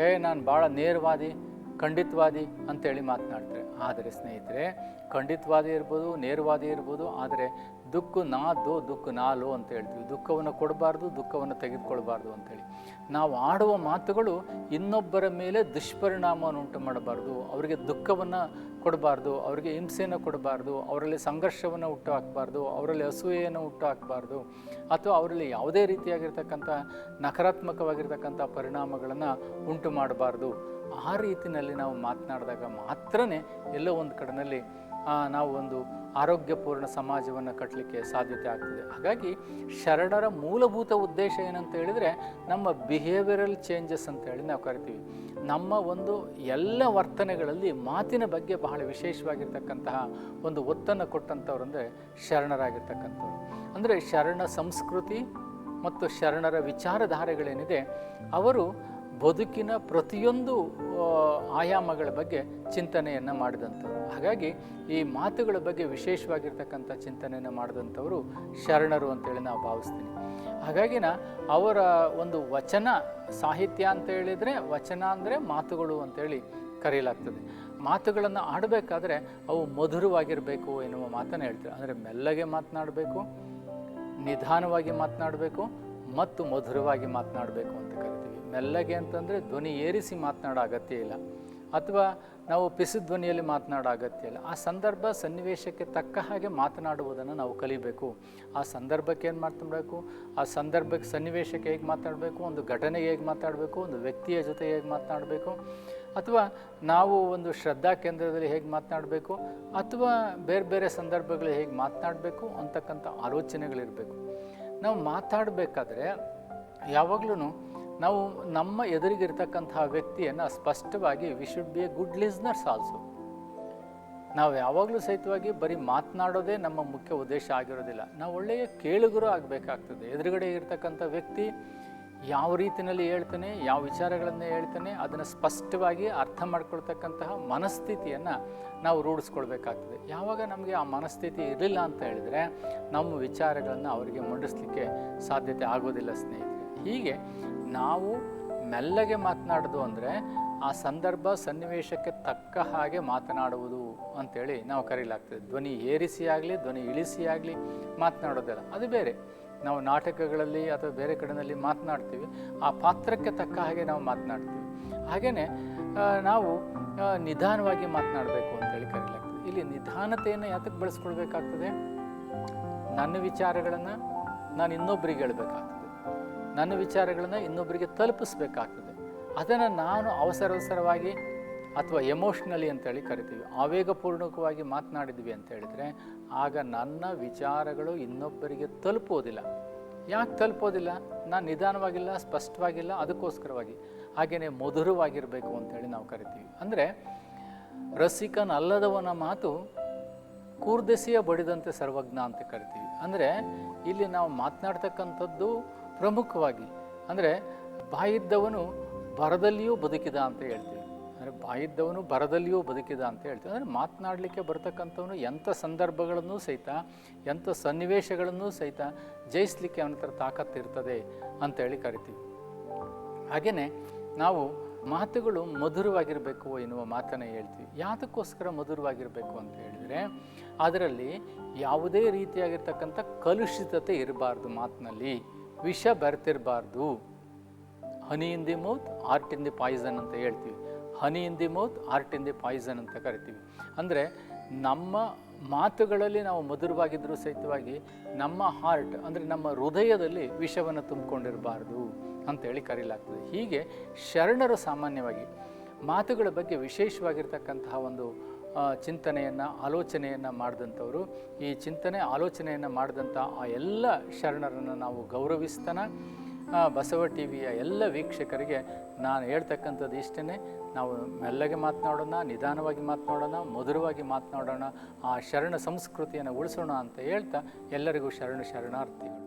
ಏ, ನಾನು ಭಾಳ ನೇರವಾದಿ ಖಂಡಿತವಾದಿ ಅಂತೇಳಿ ಮಾತನಾಡ್ತಾರೆ. ಆದರೆ ಸ್ನೇಹಿತರೆ, ಖಂಡಿತವಾದಿ ಇರ್ಬೋದು, ನೇರವಾದಿ ಇರ್ಬೋದು, ಆದರೆ ದುಃಖ ನಾ ದೋ, ದುಃಖ ನಾಲೋ ಅಂತ ಹೇಳ್ತೀವಿ. ದುಃಖವನ್ನು ಕೊಡಬಾರ್ದು, ದುಃಖವನ್ನು ತೆಗೆದುಕೊಳ್ಬಾರ್ದು ಅಂತೇಳಿ ನಾವು ಆಡುವ ಮಾತುಗಳು ಇನ್ನೊಬ್ಬರ ಮೇಲೆ ದುಷ್ಪರಿಣಾಮವನ್ನು ಉಂಟು ಮಾಡಬಾರ್ದು. ಅವರಿಗೆ ದುಃಖವನ್ನು ಕೊಡಬಾರ್ದು, ಅವರಿಗೆ ಹಿಂಸೆಯನ್ನು ಕೊಡಬಾರ್ದು, ಅವರಲ್ಲಿ ಸಂಘರ್ಷವನ್ನು ಹುಟ್ಟು ಹಾಕಬಾರ್ದು ಅವರಲ್ಲಿ ಅಸೂಯೆಯನ್ನು ಹುಟ್ಟು ಹಾಕಬಾರ್ದು ಅಥವಾ ಅವರಲ್ಲಿ ಯಾವುದೇ ರೀತಿಯಾಗಿರ್ತಕ್ಕಂಥ ನಕಾರಾತ್ಮಕವಾಗಿರ್ತಕ್ಕಂಥ ಪರಿಣಾಮಗಳನ್ನು ಉಂಟು ಮಾಡಬಾರ್ದು. ಆ ರೀತಿಯಲ್ಲಿ ನಾವು ಮಾತನಾಡಿದಾಗ ಮಾತ್ರನೇ ಎಲ್ಲೋ ಒಂದು ಕಡೆಯಲ್ಲಿ ನಾವು ಒಂದು ಆರೋಗ್ಯಪೂರ್ಣ ಸಮಾಜವನ್ನು ಕಟ್ಟಲಿಕ್ಕೆ ಸಾಧ್ಯತೆ ಆಗ್ತದೆ. ಹಾಗಾಗಿ ಶರಣರ ಮೂಲಭೂತ ಉದ್ದೇಶ ಏನಂತ ಹೇಳಿದರೆ ನಮ್ಮ ಬಿಹೇವಿಯರಲ್ ಚೇಂಜಸ್ ಅಂತ ಹೇಳಿ ನಾವು ಕರಿತೀವಿ. ನಮ್ಮ ಒಂದು ಎಲ್ಲ ವರ್ತನೆಗಳಲ್ಲಿ ಮಾತಿನ ಬಗ್ಗೆ ಬಹಳ ವಿಶೇಷವಾಗಿರ್ತಕ್ಕಂತಹ ಒಂದು ಒತ್ತನ್ನು ಕೊಟ್ಟಂಥವ್ರು ಅಂದರೆ ಶರಣರಾಗಿರ್ತಕ್ಕಂಥವ್ರು. ಅಂದರೆ ಶರಣ ಸಂಸ್ಕೃತಿ ಮತ್ತು ಶರಣರ ವಿಚಾರಧಾರೆಗಳೇನಿದೆ, ಅವರು ಬದುಕಿನ ಪ್ರತಿಯೊಂದು ಆಯಾಮಗಳ ಬಗ್ಗೆ ಚಿಂತನೆಯನ್ನು ಮಾಡಿದಂಥವ್ರು. ಹಾಗಾಗಿ ಈ ಮಾತುಗಳ ಬಗ್ಗೆ ವಿಶೇಷವಾಗಿರ್ತಕ್ಕಂಥ ಚಿಂತನೆಯನ್ನು ಮಾಡಿದಂಥವರು ಶರಣರು ಅಂತೇಳಿ ನಾವು ಭಾವಿಸ್ತೀನಿ. ಹಾಗಾಗಿನ ಅವರ ಒಂದು ವಚನ, ಸಾಹಿತ್ಯ ಅಂತ ಹೇಳಿದರೆ ವಚನ ಅಂದರೆ ಮಾತುಗಳು ಅಂತೇಳಿ ಕರೆಯಲಾಗ್ತದೆ. ಮಾತುಗಳನ್ನು ಆಡಬೇಕಾದ್ರೆ ಅವು ಮಧುರವಾಗಿರಬೇಕು ಎನ್ನುವ ಮಾತನ್ನು ಹೇಳ್ತಾರೆ. ಅಂದರೆ ಮೆಲ್ಲಗೆ ಮಾತನಾಡಬೇಕು, ನಿಧಾನವಾಗಿ ಮಾತನಾಡಬೇಕು ಮತ್ತು ಮಧುರವಾಗಿ ಮಾತನಾಡಬೇಕು ಅಂತ ಕರಿತೀವಿ. ಮೆಲ್ಲಗೆ ಅಂತಂದರೆ ಧ್ವನಿ ಏರಿಸಿ ಮಾತನಾಡೋ ಅಗತ್ಯ ಇಲ್ಲ. ಅಥವಾ ನಾವು ಪಿಸು ಧ್ವನಿಯಲ್ಲಿ ಮಾತನಾಡೋ ಅಗತ್ಯ ಇಲ್ಲ. ಆ ಸಂದರ್ಭ ಸನ್ನಿವೇಶಕ್ಕೆ ತಕ್ಕ ಹಾಗೆ ಮಾತನಾಡುವುದನ್ನು ನಾವು ಕಲಿಬೇಕು. ಆ ಸಂದರ್ಭಕ್ಕೆ ಏನು ಮಾತನಾಡಬೇಕು? ಆ ಸಂದರ್ಭಕ್ಕೆ ಸನ್ನಿವೇಶಕ್ಕೆ ಹೇಗೆ ಮಾತನಾಡಬೇಕು? ಒಂದು ಘಟನೆಗೆ ಹೇಗೆ ಮಾತಾಡಬೇಕು ಒಂದು ವ್ಯಕ್ತಿಯ ಜೊತೆ ಹೇಗೆ ಮಾತನಾಡಬೇಕು? ಅಥವಾ ನಾವು ಒಂದು ಶ್ರದ್ಧಾ ಕೇಂದ್ರದಲ್ಲಿ ಹೇಗೆ ಮಾತನಾಡಬೇಕು? ಅಥವಾ ಬೇರೆ ಬೇರೆ ಸಂದರ್ಭಗಳಲ್ಲಿ ಹೇಗೆ ಮಾತನಾಡಬೇಕು ಅಂತಕ್ಕಂಥ ಆಲೋಚನೆಗಳಿರಬೇಕು. ನಾವು ಮಾತಾಡಬೇಕಾದ್ರೆ ಯಾವಾಗಲೂ ನಾವು ನಮ್ಮ ಎದುರಿಗಿರ್ತಕ್ಕಂತಹ ವ್ಯಕ್ತಿಯನ್ನು ಸ್ಪಷ್ಟವಾಗಿ we should be a good listeners also ನಾವು ಯಾವಾಗಲೂ ಸಹಿತವಾಗಿ ಬರೀ ಮಾತನಾಡೋದೇ ನಮ್ಮ ಮುಖ್ಯ ಉದ್ದೇಶ ಆಗಿರೋದಿಲ್ಲ. ನಾವು ಒಳ್ಳೆಯ ಕೇಳುಗರು ಆಗಬೇಕಾಗ್ತದೆ. ಎದುರುಗಡೆ ಇರ್ತಕ್ಕಂಥ ವ್ಯಕ್ತಿ ಯಾವ ರೀತಿಯಲ್ಲಿ ಹೇಳ್ತಾನೆ, ಯಾವ ವಿಚಾರಗಳನ್ನು ಹೇಳ್ತಾನೆ, ಅದನ್ನು ಸ್ಪಷ್ಟವಾಗಿ ಅರ್ಥ ಮಾಡ್ಕೊಳ್ತಕ್ಕಂತಹ ಮನಸ್ಥಿತಿಯನ್ನು ನಾವು ರೂಢಿಸ್ಕೊಳ್ಬೇಕಾಗ್ತದೆ. ಯಾವಾಗ ನಮಗೆ ಆ ಮನಸ್ಥಿತಿ ಇರಲಿಲ್ಲ ಅಂತ ಹೇಳಿದರೆ ನಮ್ಮ ವಿಚಾರಗಳನ್ನು ಅವರಿಗೆ ಮಂಡಿಸ್ಲಿಕ್ಕೆ ಸಾಧ್ಯತೆ ಆಗೋದಿಲ್ಲ ಸ್ನೇಹಿತರೆ. ಹೀಗೆ ನಾವು ಮೆಲ್ಲಗೆ ಮಾತನಾಡೋದು ಅಂದರೆ ಆ ಸಂದರ್ಭ ಸನ್ನಿವೇಶಕ್ಕೆ ತಕ್ಕ ಹಾಗೆ ಮಾತನಾಡುವುದು ಅಂತೇಳಿ ನಾವು ಕರೀಲಾಗ್ತದೆ. ಧ್ವನಿ ಏರಿಸಿ ಧ್ವನಿ ಇಳಿಸಿ ಆಗಲಿ ಮಾತನಾಡೋದಲ್ಲ, ಅದು ಬೇರೆ. ನಾವು ನಾಟಕಗಳಲ್ಲಿ ಅಥವಾ ಬೇರೆ ಕಡೆಯಲ್ಲಿ ಮಾತನಾಡ್ತೀವಿ, ಆ ಪಾತ್ರಕ್ಕೆ ತಕ್ಕ ಹಾಗೆ ನಾವು ಮಾತನಾಡ್ತೀವಿ. ಹಾಗೆಯೇ ನಾವು ನಿಧಾನವಾಗಿ ಮಾತನಾಡಬೇಕು ಅಂತೇಳಿ ಕರೀಲಾಗ್ತದೆ. ಇಲ್ಲಿ ನಿಧಾನತೆಯನ್ನು ಯಾತಕ್ಕೆ ಬಳಸ್ಕೊಳ್ಬೇಕಾಗ್ತದೆ? ನನ್ನ ವಿಚಾರಗಳನ್ನು ನಾನು ಇನ್ನೊಬ್ಬರಿಗೆ ಹೇಳಬೇಕಾಗ್ತದೆ. ನನ್ನ ವಿಚಾರಗಳನ್ನು ಇನ್ನೊಬ್ಬರಿಗೆ ತಲುಪಿಸ್ಬೇಕಾಗ್ತದೆ. ಅದನ್ನು ನಾನು ಅವಸರ ಅವಸರವಾಗಿ ಅಥವಾ ಎಮೋಷ್ನಲಿ ಅಂತೇಳಿ ಕರಿತೀವಿ. ಆವೇಗಪೂರ್ಣಕವಾಗಿ ಮಾತನಾಡಿದ್ವಿ ಅಂತ ಹೇಳಿದರೆ, ಆಗ ನನ್ನ ವಿಚಾರಗಳು ಇನ್ನೊಬ್ಬರಿಗೆ ತಲುಪೋದಿಲ್ಲ. ಯಾಕೆ ತಲುಪೋದಿಲ್ಲ? ನಾನು ನಿಧಾನವಾಗಿಲ್ಲ, ಸ್ಪಷ್ಟವಾಗಿಲ್ಲ, ಅದಕ್ಕೋಸ್ಕರವಾಗಿ. ಹಾಗೆಯೇ ಮಧುರವಾಗಿರಬೇಕು ಅಂತೇಳಿ ನಾವು ಕರಿತೀವಿ. ಅಂದರೆ ರಸಿಕನಲ್ಲದವನ ಮಾತು ಕೂರ್ದೆಸೆಯ ಬಡಿದಂತೆ ಸರ್ವಜ್ಞ ಅಂತ ಕರಿತೀವಿ. ಅಂದರೆ ಇಲ್ಲಿ ನಾವು ಮಾತನಾಡ್ತಕ್ಕಂಥದ್ದು ಪ್ರಮುಖವಾಗಿ, ಅಂದರೆ ಬಾಯಿದ್ದವನು ಬರದಲ್ಲಿಯೂ ಬದುಕಿದ ಅಂತ ಹೇಳ್ತೀವಿ. ಅಂದರೆ ಬಾಯಿದ್ದವನು ಬರದಲ್ಲಿಯೂ ಬದುಕಿದ ಅಂತ ಹೇಳ್ತೀವಿ. ಅಂದರೆ ಮಾತನಾಡಲಿಕ್ಕೆ ಬರತಕ್ಕಂಥವನು ಎಂಥ ಸಂದರ್ಭಗಳನ್ನು ಸಹಿತ, ಎಂಥ ಸನ್ನಿವೇಶಗಳನ್ನು ಸಹಿತ ಜಯಿಸಲಿಕ್ಕೆ ಅವನ ಇರ್ತದೆ ಅಂತೇಳಿ ಕರಿತೀವಿ. ಹಾಗೆಯೇ ನಾವು ಮಾತುಗಳು ಮಧುರವಾಗಿರಬೇಕು ಎನ್ನುವ ಮಾತನ್ನು ಹೇಳ್ತೀವಿ. ಯಾತಕ್ಕೋಸ್ಕರ ಮಧುರವಾಗಿರಬೇಕು ಅಂತ ಹೇಳಿದರೆ ಅದರಲ್ಲಿ ಯಾವುದೇ ರೀತಿಯಾಗಿರ್ತಕ್ಕಂಥ ಕಲುಷಿತತೆ ಇರಬಾರ್ದು ಮಾತಿನಲ್ಲಿ. ವಿಷ ಬೆರೆತಿರಬಾರ್ದು. Honey in the mouth, heart in the poison ಅಂತ ಹೇಳ್ತೀವಿ. Honey in the mouth, heart in the poison ಅಂತ ಕರಿತೀವಿ. ಅಂದರೆ ನಮ್ಮ ಮಾತುಗಳಲ್ಲಿ ನಾವು ಮಧುರವಾಗಿದ್ದರೂ ಸಹಿತವಾಗಿ ನಮ್ಮ ಹಾರ್ಟ್, ಅಂದರೆ ನಮ್ಮ ಹೃದಯದಲ್ಲಿ ವಿಷವನ್ನು ತುಂಬಿಕೊಂಡಿರಬಾರ್ದು ಅಂತೇಳಿ ಕರೀಲಾಗ್ತದೆ. ಹೀಗೆ ಶರಣರು ಸಾಮಾನ್ಯವಾಗಿ ಮಾತುಗಳ ಬಗ್ಗೆ ವಿಶೇಷವಾಗಿರ್ತಕ್ಕಂತಹ ಒಂದು ಚಿಂತನೆಯನ್ನು, ಆಲೋಚನೆಯನ್ನು ಮಾಡಿದಂಥವರು, ಈ ಚಿಂತನೆ, ಆಲೋಚನೆಯನ್ನು ಮಾಡಿದಂಥ ಆ ಎಲ್ಲ ಶರಣರನ್ನು ನಾವು ಗೌರವಿಸ್ತಾನ ಬಸವ ಟಿ ವಿಯ ಎಲ್ಲ ವೀಕ್ಷಕರಿಗೆ ನಾನು ಹೇಳ್ತಕ್ಕಂಥದ್ದು ಇಷ್ಟೇ ನಾವು ಮೆಲ್ಲಗೆ ಮಾತನಾಡೋಣ, ನಿಧಾನವಾಗಿ ಮಾತನಾಡೋಣ, ಮಧುರವಾಗಿ ಮಾತನಾಡೋಣ, ಆ ಶರಣ ಸಂಸ್ಕೃತಿಯನ್ನು ಉಳಿಸೋಣ ಅಂತ ಹೇಳ್ತಾ ಎಲ್ಲರಿಗೂ ಶರಣ ಶರಣಾರ್ಥಿಗಳು.